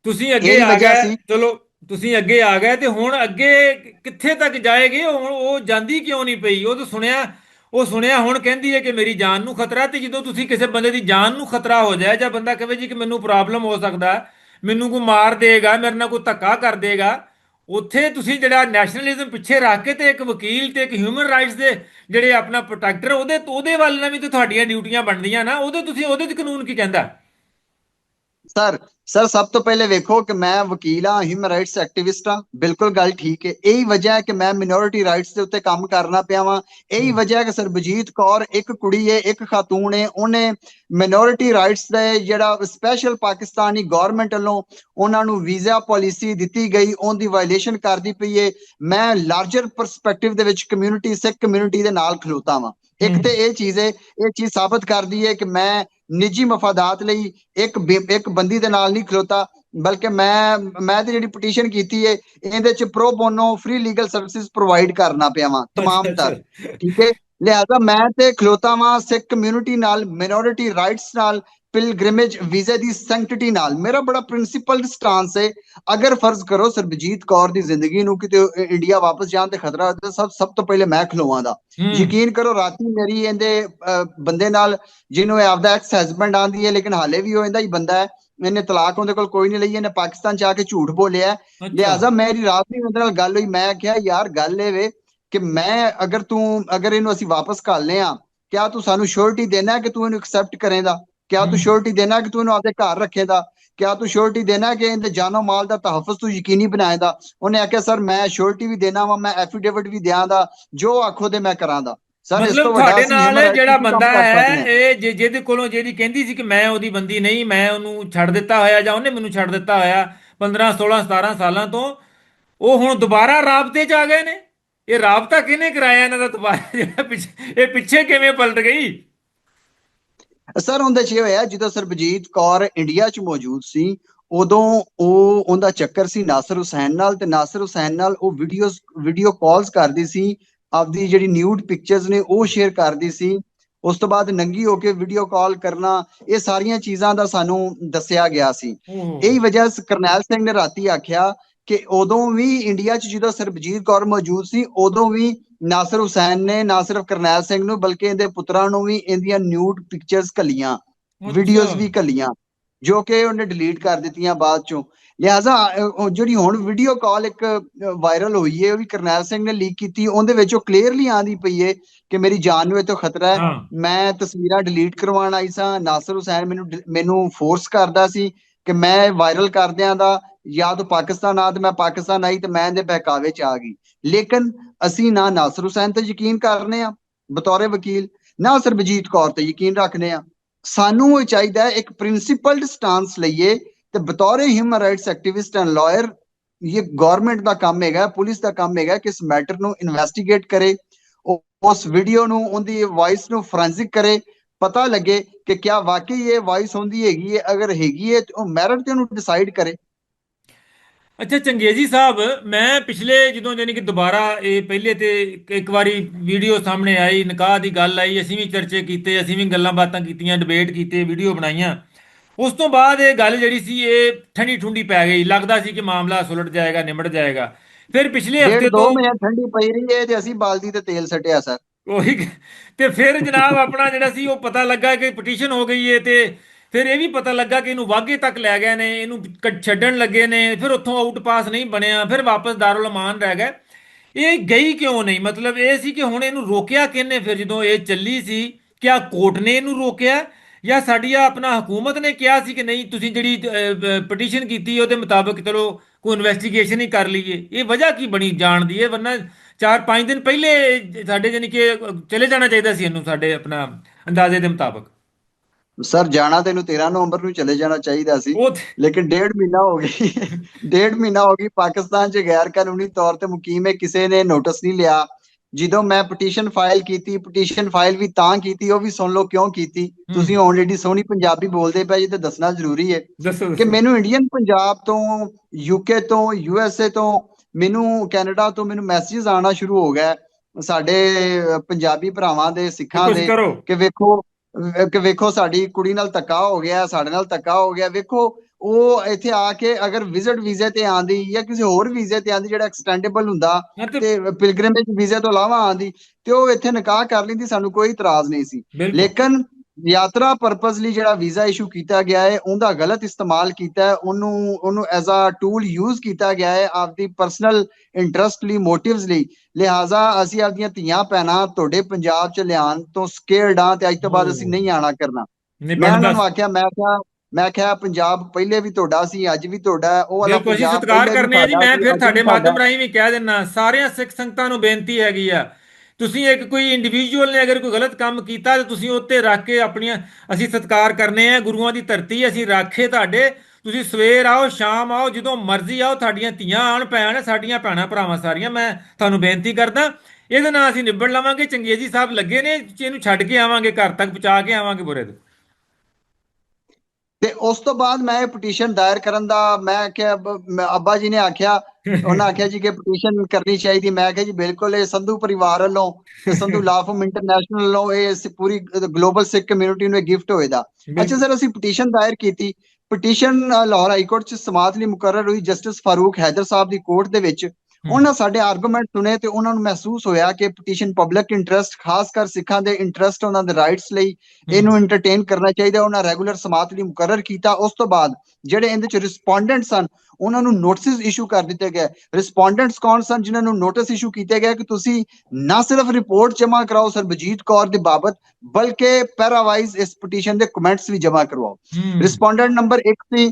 Speaker 1: ਤੁਸੀਂ ਅੱਗੇ ਆ ਗਏ। ਚਲੋ ਤੁਸੀਂ ਅੱਗੇ ਆ ਗਏ ਤੇ ਹੁਣ ਅੱਗੇ ਕਿੱਥੇ ਤੱਕ ਜਾਏਗੀ? ਹੁਣ ਉਹ ਜਾਂਦੀ ਕਿਉਂ ਨਹੀਂ ਪਈ? ਉਹ ਤਾਂ ਸੁਣਿਆ ਉਹ ਸੁਣਿਆ ਹੁਣ ਕਹਿੰਦੀ ਹੈ ਕਿ ਮੇਰੀ ਜਾਨ ਨੂੰ ਖਤਰਾ ਤੇ ਜਦੋਂ ਤੁਸੀਂ ਕਿਸੇ ਬੰਦੇ ਦੀ ਜਾਨ ਨੂੰ ਖਤਰਾ ਹੋ ਜਾਏ ਜਾਂ ਬੰਦਾ ਕਹੇ ਜੀ ਕਿ ਮੈਨੂੰ ਪ੍ਰੋਬਲਮ ਹੋ ਸਕਦਾ ਮੈਨੂੰ ਕੋਈ ਮਾਰ ਦੇਗਾ ਮੇਰੇ ਨਾਲ ਕੋਈ ਧੱਕਾ ਕਰ ਦੇਗਾ ਉੱਥੇ ਤੁਸੀਂ ਜਿਹੜਾ ਨੈਸ਼ਨਲਿਜ਼ਮ ਪਿੱਛੇ ਰੱਖ ਕੇ ਤੇ ਇੱਕ ਵਕੀਲ ਤੇ ਇੱਕ ਹਿਊਮਨ ਰਾਈਟਸ ਦੇ ਜਿਹੜੇ ਆਪਣਾ ਪ੍ਰੋਟੈਕਟਰ ਉਹਦੇ ਉਹਦੇ ਵੱਲ ਨਾਲ ਵੀ ਤੇ ਤੁਹਾਡੀਆਂ ਡਿਊਟੀਆਂ ਬਣਦੀਆਂ ਨਾ, ਉਹਦੇ ਤੁਸੀਂ ਉਹਦੇ 'ਤੇ ਕਾਨੂੰਨ ਕੀ ਕਹਿੰਦਾ?
Speaker 2: ਸਰ ਸਰ ਸਭ ਤੋਂ ਪਹਿਲੇ ਵੇਖੋ ਕਿ ਮੈਂ ਵਕੀਲ ਹਾਂ ਹਿਊਮਨ ਰਾਈਟਸ ਐਕਟਿਵਿਸਟ ਹਾਂ। ਬਿਲਕੁਲ ਗੱਲ ਠੀਕ ਹੈ। ਇਹੀ ਵਜ੍ਹਾ ਹੈ ਕਿ ਮੈਂ ਮਿਨੋਰਿਟੀ ਰਾਈਟਸ ਦੇ ਉੱਤੇ ਕੰਮ ਕਰਨਾ ਪਿਆ ਵਾਂ। ਇਹੀ। ਵਜ੍ਹਾ ਹੈ ਕਿ ਸਰਬਜੀਤ ਕੌਰ ਇੱਕ ਕੁੜੀ ਹੈ ਇੱਕ ਖਾਤੂਨ ਹੈ। ਉਹਨੇ ਮਿਨੋਰਿਟੀ ਰਾਈਟਸ ਦੇ ਜਿਹੜਾ ਸਪੈਸ਼ਲ ਪਾਕਿਸਤਾਨੀ ਗਵਰਨਮੈਂਟ ਵੱਲੋਂ ਉਹਨਾਂ ਨੂੰ ਵੀਜ਼ਾ ਪਾਲਿਸੀ ਦਿੱਤੀ ਗਈ ਉਹਦੀ ਵਾਇਲੇਸ਼ਨ ਕਰਦੀ ਪਈ ਹੈ। ਮੈਂ ਲਾਰਜਰ ਪਰਸਪੈਕਟਿਵ ਦੇ ਵਿੱਚ ਕਮਿਊਨਿਟੀ ਸਿੱਖ ਕਮਿਊਨਿਟੀ ਦੇ ਨਾਲ ਖਲੋਤਾ ਵਾਂ। ਇੱਕ। ਤੇ ਇਹ ਚੀਜ਼ ਹੈ ਇਹ ਚੀਜ਼ ਸਾਬਤ ਕਰਦੀ ਹੈ ਕਿ ਮੈਂ ਨਿੱਜੀ ਮਫਾਦਾਤ ਲਈ ਇੱਕ ਇੱਕ ਬੰਦੀ ਦੇ ਨਾਲ ਨਹੀਂ ਖਲੋਤਾ ਬਲਕਿ ਮੈਂ ਮੈਂ ਤੇ ਜਿਹੜੀ ਪਟੀਸ਼ਨ ਕੀਤੀ ਹੈ ਇਹਦੇ ਚ pro bono free legal services provide ਕਰਨਾ ਪਿਆ ਵਾਂ ਤਮਾਮ
Speaker 1: ਅੱਛਾ,
Speaker 2: ਤਰ ਠੀਕ ਹੈ ਲਿਹਾਜ਼ਾ ਮੈਂ ਤੇ ਖਲੋਤਾ ਵਾਂ ਸਿੱਖ ਕਮਿਊਨਿਟੀ ਨਾਲ ਮਿਨੋਰਿਟੀ ਰਾਈਟਸ ਨਾਲ ਪਿਲਗ੍ਰਿਮੇਜ ਵੀਜ਼ੇ ਦੀ ਸੈਂਕਟਿਟੀ ਨਾਲ। ਮੇਰਾ ਬੜਾ ਪ੍ਰਿੰਸੀਪਲਡ ਸਟਾਂਸ ਹੈ। ਅਗਰ ਫਰਜ਼ ਕਰੋ ਸਰਬਜੀਤ ਕੌਰ ਦੀ ਜ਼ਿੰਦਗੀ ਨੂੰ ਕਿਤੇ ਇੰਡੀਆ ਵਾਪਸ ਜਾਣ ਤੇ ਖਤਰਾ ਤਾਂ ਸਭ ਸਭ ਤੋਂ ਪਹਿਲੇ ਮੈਂ ਖਲੋਵਾਂ ਦਾ।
Speaker 1: ਹੂੰ।
Speaker 2: ਯਕੀਨ ਕਰੋ ਰਾਤੀ ਮੇਰੀ ਇਹਦੇ ਬੰਦੇ ਨਾਲ ਜਿਹਨੂੰ ਇਹ ਆਪਦਾ ਐਕਸ ਹਸਬੰਡ ਆਂਦੀ ਹੈ ਲੇਕਿਨ ਹਾਲੇ ਵੀ ਉਹ ਇਹਦਾ ਹੀ ਬੰਦਾ ਹੈ। ਇਹਨੇ ਤਲਾਕ ਉਹਦੇ ਕੋਲ ਕੋਈ ਨਹੀਂ ਲਈ ਇਹਨੇ ਪਾਕਿਸਤਾਨ ਚ ਆ ਕੇ ਝੂਠ ਬੋਲਿਆ ਹੈ। ਲਿਹਾਜ਼ਾ ਮੇਰੀ ਰਾਤ ਦੀ ਉਹਦੇ ਨਾਲ ਗੱਲ ਹੋਈ ਮੈਂ ਕਿਹਾ ਯਾਰ ਗੱਲ ਇਹ ਵੇ ਕਿ ਮੈਂ ਅਗਰ ਤੂੰ ਅਗਰ ਇਹਨੂੰ ਅਸੀਂ ਵਾਪਸ ਘੱਲਨੇ ਆ ਕਿਆ ਤੂੰ ਸਾਨੂੰ ਸ਼ੋਰਟੀ ਦੇਣਾ ਕਿ ਤੂੰ ਇਹਨੂੰ ਐਕਸੈਪਟ ਕਰੇਂਦਾ? ਕਿਆ। ਤੂੰ ਸ਼ੋਰਟੀ ਦੇਣਾ ਕਿ ਤੂੰ ਇਹਨੂੰ ਆਪਦੇ ਘਰ ਰੱਖੇਦਾ? ਕਿਆ ਤੂੰ ਸ਼ੋਰਟੀ ਦੇਣਾ ਕਿ ਇਹਦੇ ਜਾਨੋ ਮਾਲ ਦਾ ਤਹਫੁਜ਼ ਤੂੰ ਯਕੀਨੀ ਬਣਾਏਦਾ? ਉਹਨੇ ਆਖਿਆ ਸਰ ਮੈਂ ਸ਼ੋਰਟੀ ਵੀ ਦੇਣਾ ਵਾ ਮੈਂ ਐਫੀਡੇਵਿਟ ਵੀ ਦਿਆਂਦਾ ਜੋ ਆਖੋ ਤੇ ਮੈਂ ਕਰਾਂਦਾ। ਸਰ ਇਸ ਤੋਂ
Speaker 1: ਮਤਲਬ
Speaker 2: ਵੱਡਾ
Speaker 1: ਨਾਲ ਜਿਹੜਾ ਬੰਦਾ ਹੈ? ਇਹ ਜਿਹਦੇ ਕੋਲੋਂ ਜਿਹਦੀ ਕਹਿੰਦੀ ਸੀ ਕਿ ਮੈਂ ਉਹਦੀ ਬੰਦੀ ਨਹੀਂ ਮੈਂ ਉਹਨੂੰ ਛੱਡ ਦਿੱਤਾ ਹੋਇਆ ਜਾਂ ਉਹਨੇ ਮੈਨੂੰ ਛੱਡ ਦਿੱਤਾ ਹੋਇਆ 15 16 17 ਸਾਲਾਂ ਤੋਂ ਉਹ ਹੁਣ ਦੁਬਾਰਾ ਰਾਬਤੇ 'ਚ ਆ ਗਏ ਨੇ? ਇਹ ਰਾਬਤਾ ਕਿਹਨੇ ਕਰਾਇਆ ਇਹਨਾਂ ਦਾ ਦੁਬਾਰਾ? ਜਿਹੜਾ ਪਿੱਛੇ ਇਹ ਪਿੱਛੇ ਕਿਵੇਂ ਪਲਟ ਗਈ?
Speaker 2: ਸਰ ਉਹਦੇ ਚ ਇਹ ਹੋਇਆ ਜਦੋਂ ਸਰਬਜੀਤ ਕੌਰ ਇੰਡੀਆ ਚ ਮੌਜੂਦ ਸੀ ਉਦੋਂ ਉਹ ਉਹਦਾ ਚੱਕਰ ਸੀ ਨਾਸਰ ਹੁਸੈਨ ਨਾਲ ਤੇ ਨਾਸਰ ਹੁਸੈਨ ਨਾਲ ਉਹ ਵੀਡੀਓਜ਼ ਵੀਡੀਓ ਕਾਲਸ ਕਰਦੀ ਸੀ ਆਪਦੀ ਜਿਹੜੀ ਨਿਊਡ ਪਿਕਚਰਸ ਨੇ ਉਹ ਸ਼ੇਅਰ ਕਰਦੀ ਸੀ। ਉਸ ਤੋਂ ਬਾਅਦ ਨੰਗੀ ਹੋ ਕੇ ਵੀਡੀਓ ਕਾਲ ਕਰਨਾ ਇਹ ਸਾਰੀਆਂ ਚੀਜ਼ਾਂ ਦਾ ਸਾਨੂੰ ਦੱਸਿਆ ਗਿਆ ਸੀ। ਇਹੀ ਵਜ੍ਹਾ ਕਰਨੈਲ ਸਿੰਘ ਨੇ ਰਾਤੀ ਆਖਿਆ ਕਿ ਉਦੋਂ ਵੀ ਇੰਡੀਆ 'ਚ ਜਦੋਂ ਸਰਬਜੀਤ ਕੌਰ ਮੌਜੂਦ ਸੀ ਉਦੋਂ ਵੀ ਨਾਸਰ ਹੁਸੈਨ ਨੇ ਨਾ ਸਿਰਫ ਕਰਨੈਲ ਸਿੰਘ ਨੂੰ ਬਲਕਿ ਇਹਦੇ ਪੁੱਤਰਾਂ ਨੂੰ ਵੀ ਇਹਦੀਆਂ ਨਿਊਡ ਪਿਕਚਰਸ ਘੱਲੀਆਂ ਵੀਡੀਓਜ਼। ਵੀ ਘੱਲੀਆਂ ਜੋ ਕਿ ਉਹਨੇ ਡਿਲੀਟ ਕਰ ਦਿੱਤੀਆਂ ਬਾਅਦ ਚੋਂ। ਲਿਹਾਜ਼ਾ ਜਿਹੜੀ ਹੁਣ ਵੀਡੀਓ ਕਾਲ ਇੱਕ ਵਾਇਰਲ ਹੋਈ ਹੈ ਉਹ ਵੀ ਕਰਨੈਲ ਸਿੰਘ ਨੇ ਲੀਕ ਕੀਤੀ ਉਹਦੇ ਵਿੱਚ ਉਹ ਕਲੀਅਰਲੀ ਆਂਦੀ ਪਈ ਹੈ ਕਿ ਮੇਰੀ ਜਾਨ ਨੂੰ ਇਹ ਤੋਂ ਖਤਰਾ ਹੈ। ਮੈਂ ਤਸਵੀਰਾਂ ਡਿਲੀਟ ਕਰਵਾਉਣ ਆਈ ਸਾਂ ਨਾਸਰ ਹੁਸੈਨ ਮੈਨੂੰ ਮੈਨੂੰ ਫੋਰਸ ਕਰਦਾ ਸੀ ਕਿ ਮੈਂ ਵਾਇਰਲ ਕਰਦਿਆਂ ਦਾ ਜਾਂ ਤੂੰ ਪਾਕਿਸਤਾਨ ਆ ਤੇ ਮੈਂ ਪਾਕਿਸਤਾਨ ਆਈ ਤੇ ਮੈਂ ਇਹਦੇ ਬਹਿਕਾਵੇ ਚ ਆ ਗਈ। ਲੇਕਿਨ ਅਸੀਂ ਨਾ ਨਾਸਰ ਹੁਸੈਨ ਤੇ ਯਕੀਨ ਕਰਨੇ ਆ, ਬਤੌਰੇ ਵਕੀਲ, ਨਾ ਸਰਬਜੀਤ ਕੌਰ ਤੇ ਯਕੀਨ ਰੱਖਨੇ ਆ। ਸਾਨੂੰ ਇਹ ਚਾਹੀਦਾ ਇੱਕ ਪ੍ਰਿੰਸੀਪਲਡ ਸਟਾਂਸ ਲਈਏ ਤੇ ਬਤੌਰੇ human rights activist and lawyer ਇਹ ਗਵਰਨਮੈਂਟ ਦਾ ਕੰਮ ਹੈਗਾ, ਪੁਲਿਸ ਦਾ ਕੰਮ ਹੈਗਾ ਕਿ ਇਸ ਮੈਟਰ ਨੂੰ ਇਨਵੈਸਟੀਗੇਟ ਕਰੇ, ਉਹ- ਉਸ ਵੀਡੀਓ ਨੂੰ, ਉਹਦੀ ਵਾਇਸ ਨੂੰ ਫੋਰੈਂਸਿਕ ਕਰੇ, ਪਤਾ ਲੱਗੇ ਕਿ ਕਿਆ ਵਾਕਈ ਇਹ ਵਾਇਸ ਹੁੰਦੀ ਹੈਗੀ ਹੈ, ਅਗਰ ਹੈਗੀ ਹੈ ਤੇ ਉਹ ਮੈਰਿਟ ਤੇ ਉਹਨੂੰ ਡਿਸਾਈਡ ਕਰੇ।
Speaker 1: ਅੱਛਾ ਚੰਗੇਜੀ ਸਾਹਿਬ ਮੈਂ ਪਿਛਲੇ ਜਦੋਂ ਯਾਨੀ ਕਿ ਦੁਬਾਰਾ ਇਹ ਪਹਿਲੇ ਤੇ ਇੱਕ- ਵਾਰੀ ਵੀਡੀਓ ਸਾਹਮਣੇ ਆਈ ਨਿਕਾਹ ਦੀ ਗੱਲ ਆਈ ਅਸੀਂ ਵੀ ਚਰਚੇ ਕੀਤੇ ਅਸੀਂ ਵੀ ਗੱਲਾਂ ਬਾਤਾਂ ਕੀਤੀਆਂ ਡਿਬੇਟ ਕੀਤੇ ਵੀਡੀਓ ਬਣਾਈਆਂ। ਉਸ ਤੋਂ ਬਾਅਦ ਇਹ ਗੱਲ ਜਿਹੜੀ ਸੀ ਇਹ ਠੰਡੀ ਠੁੰਡੀ ਪੈ ਗਈ। ਲੱਗਦਾ ਸੀ ਕਿ ਮਾਮਲਾ ਸੁਲਟ ਜਾਏਗਾ ਨਿਮਟ ਜਾਏਗਾ। ਫਿਰ ਪਿਛਲੇ ਹਫ਼ਤੇ
Speaker 2: ਦੋ
Speaker 1: ਤੋਂ
Speaker 2: ਮਹੀਨੇ ਠੰਡੀ ਪਈ ਰਹੀ ਹੈ ਤੇ ਅਸੀਂ ਬਾਲਦੀ ਤੇ ਤੇਲ ਸਟਿਆ ਸਰ।
Speaker 1: ਉਹੀ ਤੇ ਫਿਰ ਜਨਾਬ ਆਪਣਾ ਜਿਹੜਾ ਸੀ ਉਹ ਪਤਾ ਲੱਗਾ ਕਿ ਪਟੀਸ਼ਨ ਹੋ ਗਈ ਹੈ ਤੇ ਫਿਰ ਇਹ ਵੀ ਪਤਾ ਲੱਗਾ ਕਿ ਇਹਨੂੰ ਵਾਗੇ ਤੱਕ ਲੈ ਗਏ ਨੇ, ਇਹਨੂੰ ਕ- ਛੱਡਣ ਲੱਗੇ ਨੇ, ਫਿਰ ਉੱਥੋਂ ਆਊਟ ਪਾਸ ਨਹੀਂ ਬਣਿਆ, ਫਿਰ ਵਾਪਸ ਦਾਰੁਲ ਅਮਾਨ ਰਹਿ ਗਏ। ਇਹ ਗਈ ਕਿਉਂ ਨਹੀਂ? ਮਤਲਬ ਇਹ ਸੀ ਕਿ ਹੁਣ ਇਹਨੂੰ ਰੋਕਿਆ ਕਿਹਨੇ? ਫਿਰ ਜਦੋਂ ਇਹ ਚੱਲੀ ਸੀ, ਕਿਆ ਕੋਰਟ ਨੇ ਇਹਨੂੰ ਰੋਕਿਆ? ਜਾਂ ਸਾਡੀ ਆਪਣਾ ਹਕੂਮਤ ਨੇ ਕਿਹਾ ਸੀ ਕਿ ਨਹੀਂ, ਤੁਸੀਂ ਜਿਹੜੀ ਪਟੀਸ਼ਨ ਕੀਤੀ ਉਹਦੇ ਮੁਤਾਬਕ ਚਲੋ ਕੋਈ ਇਨਵੈਸਟੀਗੇਸ਼ਨ ਹੀ ਕਰ ਲਈਏ। ਇਹ ਵਜ੍ਹਾ ਕੀ ਬਣੀ ਜਾਣ ਦੀ? ਇਹ ਵਰਨਾ 4-5 ਦਿਨ ਪਹਿਲੇ ਸਾਡੇ ਜਾਨੀ ਕਿ ਚਲੇ ਜਾਣਾ ਚਾਹੀਦਾ ਸੀ ਇਹਨੂੰ ਸਾਡੇ ਆਪਣਾ ਅੰਦਾਜ਼ੇ ਦੇ ਮੁਤਾਬਕ।
Speaker 2: ਸਰ ਜਾਣਾ ਤੈਨੂੰ 13 ਨਵੰਬਰ ਨੂੰ ਚਲੇ ਜਾਣਾ ਚਾਹੀਦਾ ਸੀ। ਲੇਕਿਨ ਡੇਢ ਮਹੀਨਾ ਹੋ ਗਈ। (laughs) ਡੇਢ ਮਹੀਨਾ ਹੋ ਗਈ ਪਾਕਿਸਤਾਨ 'ਚ ਗੈਰ ਕਾਨੂੰਨੀ ਤੌਰ ਤੇ ਮੁਕੀਮ ਹੈ ਕਿਸੇ ਨੇ ਨੋਟਿਸ ਨਹੀਂ ਲਿਆ। ਜਦੋਂ ਮੈਂ ਪਟੀਸ਼ਨ ਫਾਈਲ ਕੀਤੀ ਪਟੀਸ਼ਨ ਫਾਈਲ ਵੀ ਤਾਂ ਕੀਤੀ ਉਹ ਵੀ ਸੁਣ ਲਓ ਕਿਉਂ ਕੀਤੀ? ਤੁਸੀਂ ਆਲਰੇਡੀ ਸੋਹਣੀ ਪੰਜਾਬੀ ਬੋਲਦੇ ਪਏ ਜੀ ਤੇ ਦੱਸਣਾ ਜ਼ਰੂਰੀ ਹੈ ਕਿ ਮੈਨੂੰ ਇੰਡੀਅਨ ਪੰਜਾਬ ਤੋਂ ਯੂਕੇ ਤੋਂ ਯੂਐਸਏ ਤੋਂ ਮੈਨੂੰ ਕੈਨੇਡਾ ਤੋਂ ਮੈਨੂੰ ਮੈਸੇजेस ਆਉਣਾ ਸ਼ੁਰੂ ਹੋ ਗਿਆ ਸਾਡੇ ਪੰਜਾਬੀ ਭਰਾਵਾਂ ਦੇ ਸਿੱਖਾਂ ਦੇ ਕਿ ਵੇਖੋ ਕਿ ਵੇਖੋ ਸਾਡੀ ਕੁੜੀ ਨਾਲ ਧੱਕਾ ਹੋ ਗਿਆ ਸਾਡੇ ਨਾਲ ਧੱਕਾ ਹੋ ਗਿਆ। ਵੇਖੋ ਉਹ ਇੱਥੇ ਆ ਕੇ ਅਗਰ ਵਿਜ਼ਿਟ ਵੀਜ਼ੇ ਤੇ ਆਂਦੀ ਜਾਂ ਕਿਸੇ ਹੋਰ ਵੀਜ਼ੇ ਤੇ ਆਂਦੀ ਜਿਹੜਾ ਐਕਸਟੈਂਡੇਬਲ ਹੁੰਦਾ
Speaker 1: ਤੇ
Speaker 2: ਪਿਲਗ੍ਰਿਮੇਜ ਵੀਜ਼ੇ ਤੋਂ ਇਲਾਵਾ ਆਂਦੀ ਤੇ ਉਹ ਇੱਥੇ ਨਿਕਾਹ ਕਰ ਲੈਂਦੀ ਸਾਨੂੰ ਕੋਈ ਇਤਰਾਜ਼ ਨਹੀਂ ਸੀ। ਲੇਕਿਨ ਯਾਤਰਾ ਪਰਪਸ ਲਈ ਜਿਹੜਾ ਵੀਜ਼ਾ ਇਸ਼ੂ ਕੀਤਾ ਗਿਆ ਹੈ ਉਹਦਾ ਗਲਤ ਇਸਤੇਮਾਲ ਕੀਤਾ ਹੈ ਉਹਨੂੰ ਉਹਨੂੰ ਐਜ਼ ਅ ਟੂਲ ਯੂਜ਼ ਕੀਤਾ ਗਿਆ ਹੈ ਆਪਦੀ ਪਰਸਨਲ ਇੰਟਰਸਟ ਲਈ ਮੋਟਿਵਸ ਲਈ। ਲਿਹਾਜ਼ਾ ਅਸੀਂ ਆਪਦੀਆਂ ਧੀਆਂ ਭੈਣਾਂ ਤੁਹਾਡੇ ਪੰਜਾਬ ਚ ਲਿਆਉਣ ਤੋਂ ਸਕੇਅਰਡ ਆ ਤੇ ਅੱਜ ਤੋਂ ਬਾਅਦ ਅਸੀਂ। ਨਹੀਂ ਆਣਾ ਕਰਨਾ। ਮੈਂ ਉਹਨਾਂ ਨੂੰ ਆਖਿਆ ਮੈਂ ਕਿਹਾ ਮੈਂ ਕਿਹਾ ਪੰਜਾਬ ਪਹਿਲੇ ਵੀ ਤੁਹਾਡਾ ਸੀ ਅੱਜ ਵੀ ਤੁਹਾਡਾ ਉਹ ਵਾਲਾ ਪੰਜਾਬ
Speaker 1: ਸਤਿਕਾਰ ਕਰਨੇ ਆ ਜੀ ਮੈਂ ਫਿਰ ਤੁਹਾਡੇ ਮਾਧਿਅਮ ਰਾਹੀਂ ਵੀ ਕਹਿ ਦਿੰਨਾ ਸਾਰਿਆਂ ਸਿੱਖ ਸੰਗਤਾਂ ਨੂੰ ਬੇਨਤੀ ਹੈਗੀ ਆ ਤੁਸੀਂ ਇੱਕ ਕੋਈ ਇੰਡੀਵਿਜੂਅਲ ਨੇ ਅਗਰ ਕੋਈ ਗਲਤ ਕੰਮ ਕੀਤਾ ਤੇ ਤੁਸੀਂ ਉੱਤੇ ਰੱਖ ਕੇ ਆਪਣੀਆਂ, ਅਸੀਂ ਸਤਿਕਾਰ ਕਰਨੇ ਆ, ਗੁਰੂਆਂ ਦੀ ਧਰਤੀ ਅਸੀਂ ਰਾਖੇ ਤੁਹਾਡੇ, ਤੁਸੀਂ ਸਵੇਰ ਆਓ, ਸ਼ਾਮ ਆਓ, ਜਦੋਂ ਮਰਜ਼ੀ ਆਓ ਤੁਹਾਡੀਆਂ ਧੀਆਂ ਆਣ ਪੈਣ ਸਾਡੀਆਂ ਭੈਣਾਂ, ਭਰਾਵਾਂ ਸਾਰੀਆਂ, ਮੈਂ ਤੁਹਾਨੂੰ ਬੇਨਤੀ ਕਰਦਾ, ਇਹਦੇ ਨਾਲ ਅਸੀਂ ਨਿਬੜ ਲਵਾਂਗੇ ਚੰਗੇਜੀ ਸਾਹਿਬ ਲੱਗੇ ਨੇ, ਇਹਨੂੰ ਛੱਡ ਕੇ ਆਵਾਂਗੇ, ਘਰ ਤੱਕ ਪਹੁੰਚਾ ਕੇ ਆਵਾਂਗੇ ਬੁਰੇ ਦੇ।
Speaker 2: ਤੇ ਉਸ ਤੋਂ ਬਾਅਦ ਮੈਂ ਇਹ ਪਟੀਸ਼ਨ ਦਾਇਰ ਕਰਨ ਦਾ, ਮੈਂ ਕਿਹਾ ਅੱਬਾ ਜੀ ਨੇ ਆਖਿਆ ਉਹਨਾਂ ਆਖਿਆ ਜੀ ਕਿ ਪਟੀਸ਼ਨ ਕਰਨੀ ਚਾਹੀਦੀ। ਮੈਂ ਕਿਹਾ ਜੀ ਬਿਲਕੁਲ ਇਹ ਸੰਧੂ ਪਰਿਵਾਰ ਵੱਲੋਂ ਤੇ ਸੰਧੂ ਲਾਅ ਫਰਮ ਇੰਟਰਨੈਸ਼ਨਲ ਵੱਲੋਂ ਇਹ ਪੂਰੀ ਗਲੋਬਲ ਸਿੱਖ ਕਮਿਊਨਿਟੀ ਨੂੰ ਗਿਫਟ ਹੋਏਦਾ ਅੱਛਾ ਸਰ ਅਸੀਂ ਪਟੀਸ਼ਨ ਦਾਇਰ ਕੀਤੀ। ਪਟੀਸ਼ਨ ਲਾਹੌਰ ਹਾਈ ਕੋਰਟ ਚ ਸਮਾਤ ਲਈ ਮੁਕਰਰ ਹੋਈ ਜਸਟਿਸ ਫਾਰੂਕ ਹੈਦਰ ਸਾਹਿਬ ਦੀ ਕੋਰਟ ਦੇ ਵਿੱਚ। ਉਹਨਾਂ ਸਾਡੇ ਆਰਗੂਮੈਂਟ ਸੁਣੇ ਤੇ ਉਹਨਾਂ ਨੂੰ ਮਹਿਸੂਸ ਹੋਇਆ ਕਿ ਪਟੀਸ਼ਨ ਪਬਲਿਕ ਇੰਟਰਸਟ ਖਾਸ ਕਰ ਸਿੱਖਾਂ ਦੇ ਇੰਟਰਸਟ ਉਹਨਾਂ ਦੇ ਰਾਈਟਸ ਲਈ ਇਹਨੂੰ ਐਂਟਰਟੇਨ ਕਰਨਾ ਚਾਹੀਦਾ ਉਹਨਾਂ ਰੈਗੂਲਰ ਸਮਾਤ ਲਈ ਮੁਕਰਰ ਕੀਤਾ। ਉਸ ਤੋਂ ਬਾਅਦ ਜਿਹੜੇ ਇਹਦੇ ਚ ਰਿਸਪੋਂਡੈਂਟ ਸਨ ਉਹਨਾਂ ਨੂੰ ਨੋਟਿਸ ਇਸ਼ੂ ਕਰ ਦਿੱਤੇ ਗਏ। ਰਿਸਪੋਂਡੈਂਟਸ ਕੌਣ ਸਨ? ਜਿਨ੍ਹਾਂ ਨੂੰ ਨੋਟਿਸ ਇਸ਼ੂ ਕੀਤੇ ਗਏ ਕਿ ਤੁਸੀਂ ਨਾ ਸਿਰਫ ਰਿਪੋਰਟ ਜਮ੍ਹਾਂ ਕਰਾਓ ਸਰਬਜੀਤ ਕੌਰ ਦੇ ਬਾਬਤ ਬਲਕਿ ਪੈਰਾਵਾਈਜ਼ ਇਸ ਪਟੀਸ਼ਨ ਦੇ ਕਮੈਂਟਸ ਵੀ ਜਮ੍ਹਾਂ ਕਰਵਾਓ। ਰਿਸਪੋਂਡੈਂਟ ਨੰਬਰ 1 ਸੀ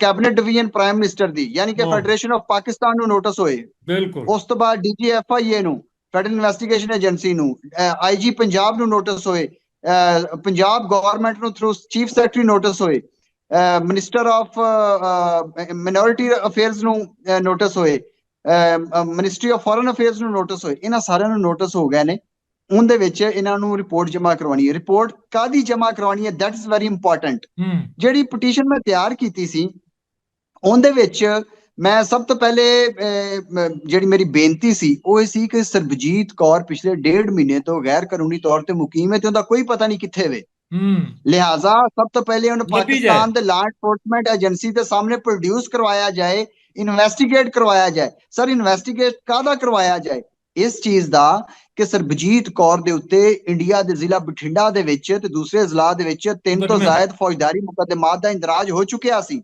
Speaker 2: ਕੈਬਨਿਟ ਡਿਵੀਜ਼ਨ ਪ੍ਰਾਈਮ ਮਿਨਿਸਟਰ ਦੀ ਯਾਨੀ ਕਿ। ਫੈਡਰੇਸ਼ਨ ਆਫ ਪਾਕਿਸਤਾਨ ਨੂੰ ਨੋਟਿਸ ਹੋਏ।
Speaker 1: ਬਿਲਕੁਲ।
Speaker 2: ਉਸ ਤੋਂ ਬਾਅਦ ਡੀਜੀਐਫਆਈਏ ਨੂੰ ਫੈਡਰਲ ਇਨਵੈਸਟੀਗੇਸ਼ਨ ਏਜੰਸੀ ਨੂੰ ਆਈਜੀ ਪੰਜਾਬ ਨੂੰ ਨੋਟਿਸ ਹੋਏ ਪੰਜਾਬ ਗਵਰਨਮੈਂਟ ਨੂੰ ਥਰੂ ਚੀਫ ਸੈਕਟਰੀ ਨੋਟਿਸ ਹੋਏ ਮਿਨਿਸਟਰ ਆਫ ਮਿਨੋਰਿਟੀ ਅਫੇਅਰਸ ਨੂੰ ਨੋਟਿਸ ਹੋਏ ਮਿਨਿਸਟਰੀ ਆਫ ਫੋਰਨ ਅਫੇਅਰਸ ਨੂੰ ਨੋਟਿਸ ਹੋਏ। ਇਹਨਾਂ ਸਾਰਿਆਂ ਨੂੰ ਨੋਟਿਸ ਹੋ ਗਏ ਨੇ। ਉਹਦੇ ਵਿੱਚ ਇਹਨਾਂ ਨੂੰ ਰਿਪੋਰਟ ਜਮ੍ਹਾਂ ਕਰਵਾਉਣੀ ਹੈ। ਰਿਪੋਰਟ ਕਾਦੀ ਜਮ੍ਹਾਂ ਕਰਵਾਉਣੀ ਹੈ? ਦੈਟ ਇਜ਼ ਵੈਰੀ ਇੰਪੋਰਟੈਂਟ ਜਿਹੜੀ ਪਟੀਸ਼ਨ ਮੈਂ ਤਿਆਰ ਕੀਤੀ ਸੀ ਉਹਦੇ ਵਿੱਚ ਮੈਂ ਸਭ ਤੋਂ ਪਹਿਲੇ ਜਿਹੜੀ ਮੇਰੀ ਬੇਨਤੀ ਸੀ ਉਹ ਇਹ ਸੀ ਕਿ ਸਰਬਜੀਤ ਕੌਰ ਪਿਛਲੇ ਡੇਢ ਮਹੀਨੇ ਤੋਂ ਗੈਰ ਕਾਨੂੰਨੀ ਤੌਰ ਤੇ ਮੁਕੀਮ ਹੈ ਤੇ ਉਹਦਾ ਕੋਈ ਪਤਾ ਨਹੀਂ ਕਿੱਥੇ ਵੇ।
Speaker 1: ਹੂੰ।
Speaker 2: ਲਿਹਾਜ਼ਾ ਸਭ ਤੋਂ ਪਹਿਲੇ ਉਹਨੂੰ। ਪਾਕਿਸਤਾਨ ਦੇ ਲਾਅ ਐਨਫੋਰਸਮੈਂਟ ਏਜੰਸੀ ਦੇ ਸਾਹਮਣੇ ਪ੍ਰੋਡਿਊਸ ਕਰਵਾਇਆ ਜਾਏ ਇਨਵੈਸਟੀਗੇਟ ਕਰਵਾਇਆ ਜਾਏ। ਸਰ ਇਨਵੈਸਟੀਗੇਟ ਕਾਹਦਾ ਕਰਵਾਇਆ ਜਾਏ? ਇਸ ਚੀਜ਼ ਦਾ ਕਿ ਸਰਬਜੀਤ ਕੌਰ ਦੇ ਉੱਤੇ ਇੰਡੀਆ ਦੇ ਜ਼ਿਲ੍ਹਾ ਬਠਿੰਡਾ ਦੇ ਵਿੱਚ ਤੇ ਦੂਸਰੇ ਜ਼ਿਲ੍ਹਾ ਦੇ ਵਿੱਚ ਤਿੰਨ ਤੋਂ। ਜ਼ਾਇਦ ਫੌਜਦਾਰੀ ਮੁਕੱਦਮਾਤ ਦਾ ਇੰਦਰਾਜ ਹੋ ਚੁੱਕਿਆ ਸੀ।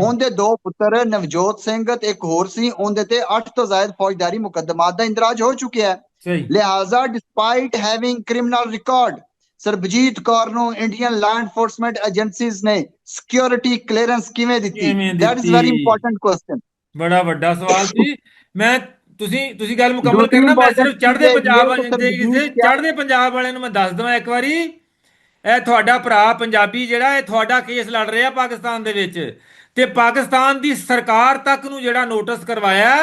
Speaker 2: ਉਹਦੇ ਦੋ ਪੁੱਤਰ ਨਵਜੋਤ ਸਿੰਘ ਤੇ ਇੱਕ ਹੋਰ ਸੀ ਉਹਦੇ ਤੇ 8 ਤੋਂ ਜ਼ਾਇਦ ਫੌਜਦਾਰੀ ਮੁਕੱਦਮਾਤ ਦਾ ਇੰਦਰਾਜ ਹੋ ਚੁੱਕਿਆ ਹੈ। ਲਿਹਾਜ਼ਾ despite having criminal record Sarabjit Kaur ਨੂੰ ਇੰਡੀਅਨ ਲਾਅ ਐਨਫੋਰਸਮੈਂਟ ਏਜੰਸੀਜ਼ ਨੇ ਸਿਕਿਉਰਿਟੀ ਕਲੀਅਰੈਂਸ ਕਿਵੇਂ ਦਿੱਤੀ? That is very? Important question
Speaker 1: ਬੜਾ ਵੱਡਾ ਸਵਾਲ ਸੀ। ਮੈਂ ਤੁਸੀਂ ਤੁਸੀਂ ਗੱਲ ਮੁਕੰਮਲ ਕਰਨਾ ਮੈਂ ਸਿਰਫ ਚੜ੍ਹਦੇ ਪੰਜਾਬ ਵਾਲੇ ਚੜ੍ਹਦੇ ਪੰਜਾਬ ਵਾਲਿਆਂ ਨੂੰ ਮੈਂ ਦੱਸ ਦਵਾਂ ਇੱਕ ਵਾਰੀ। ਇਹ ਤੁਹਾਡਾ ਭਰਾ ਪੰਜਾਬੀ ਜਿਹੜਾ ਇਹ ਤੁਹਾਡਾ ਕੇਸ ਲੜ ਰਿਹਾ ਪਾਕਿਸਤਾਨ ਦੇ ਵਿੱਚ। ਤੇ ਪਾਕਿਸਤਾਨ ਦੀ ਸਰਕਾਰ ਤੱਕ ਨੂੰ ਜਿਹੜਾ ਨੋਟਿਸ ਕਰਵਾਇਆ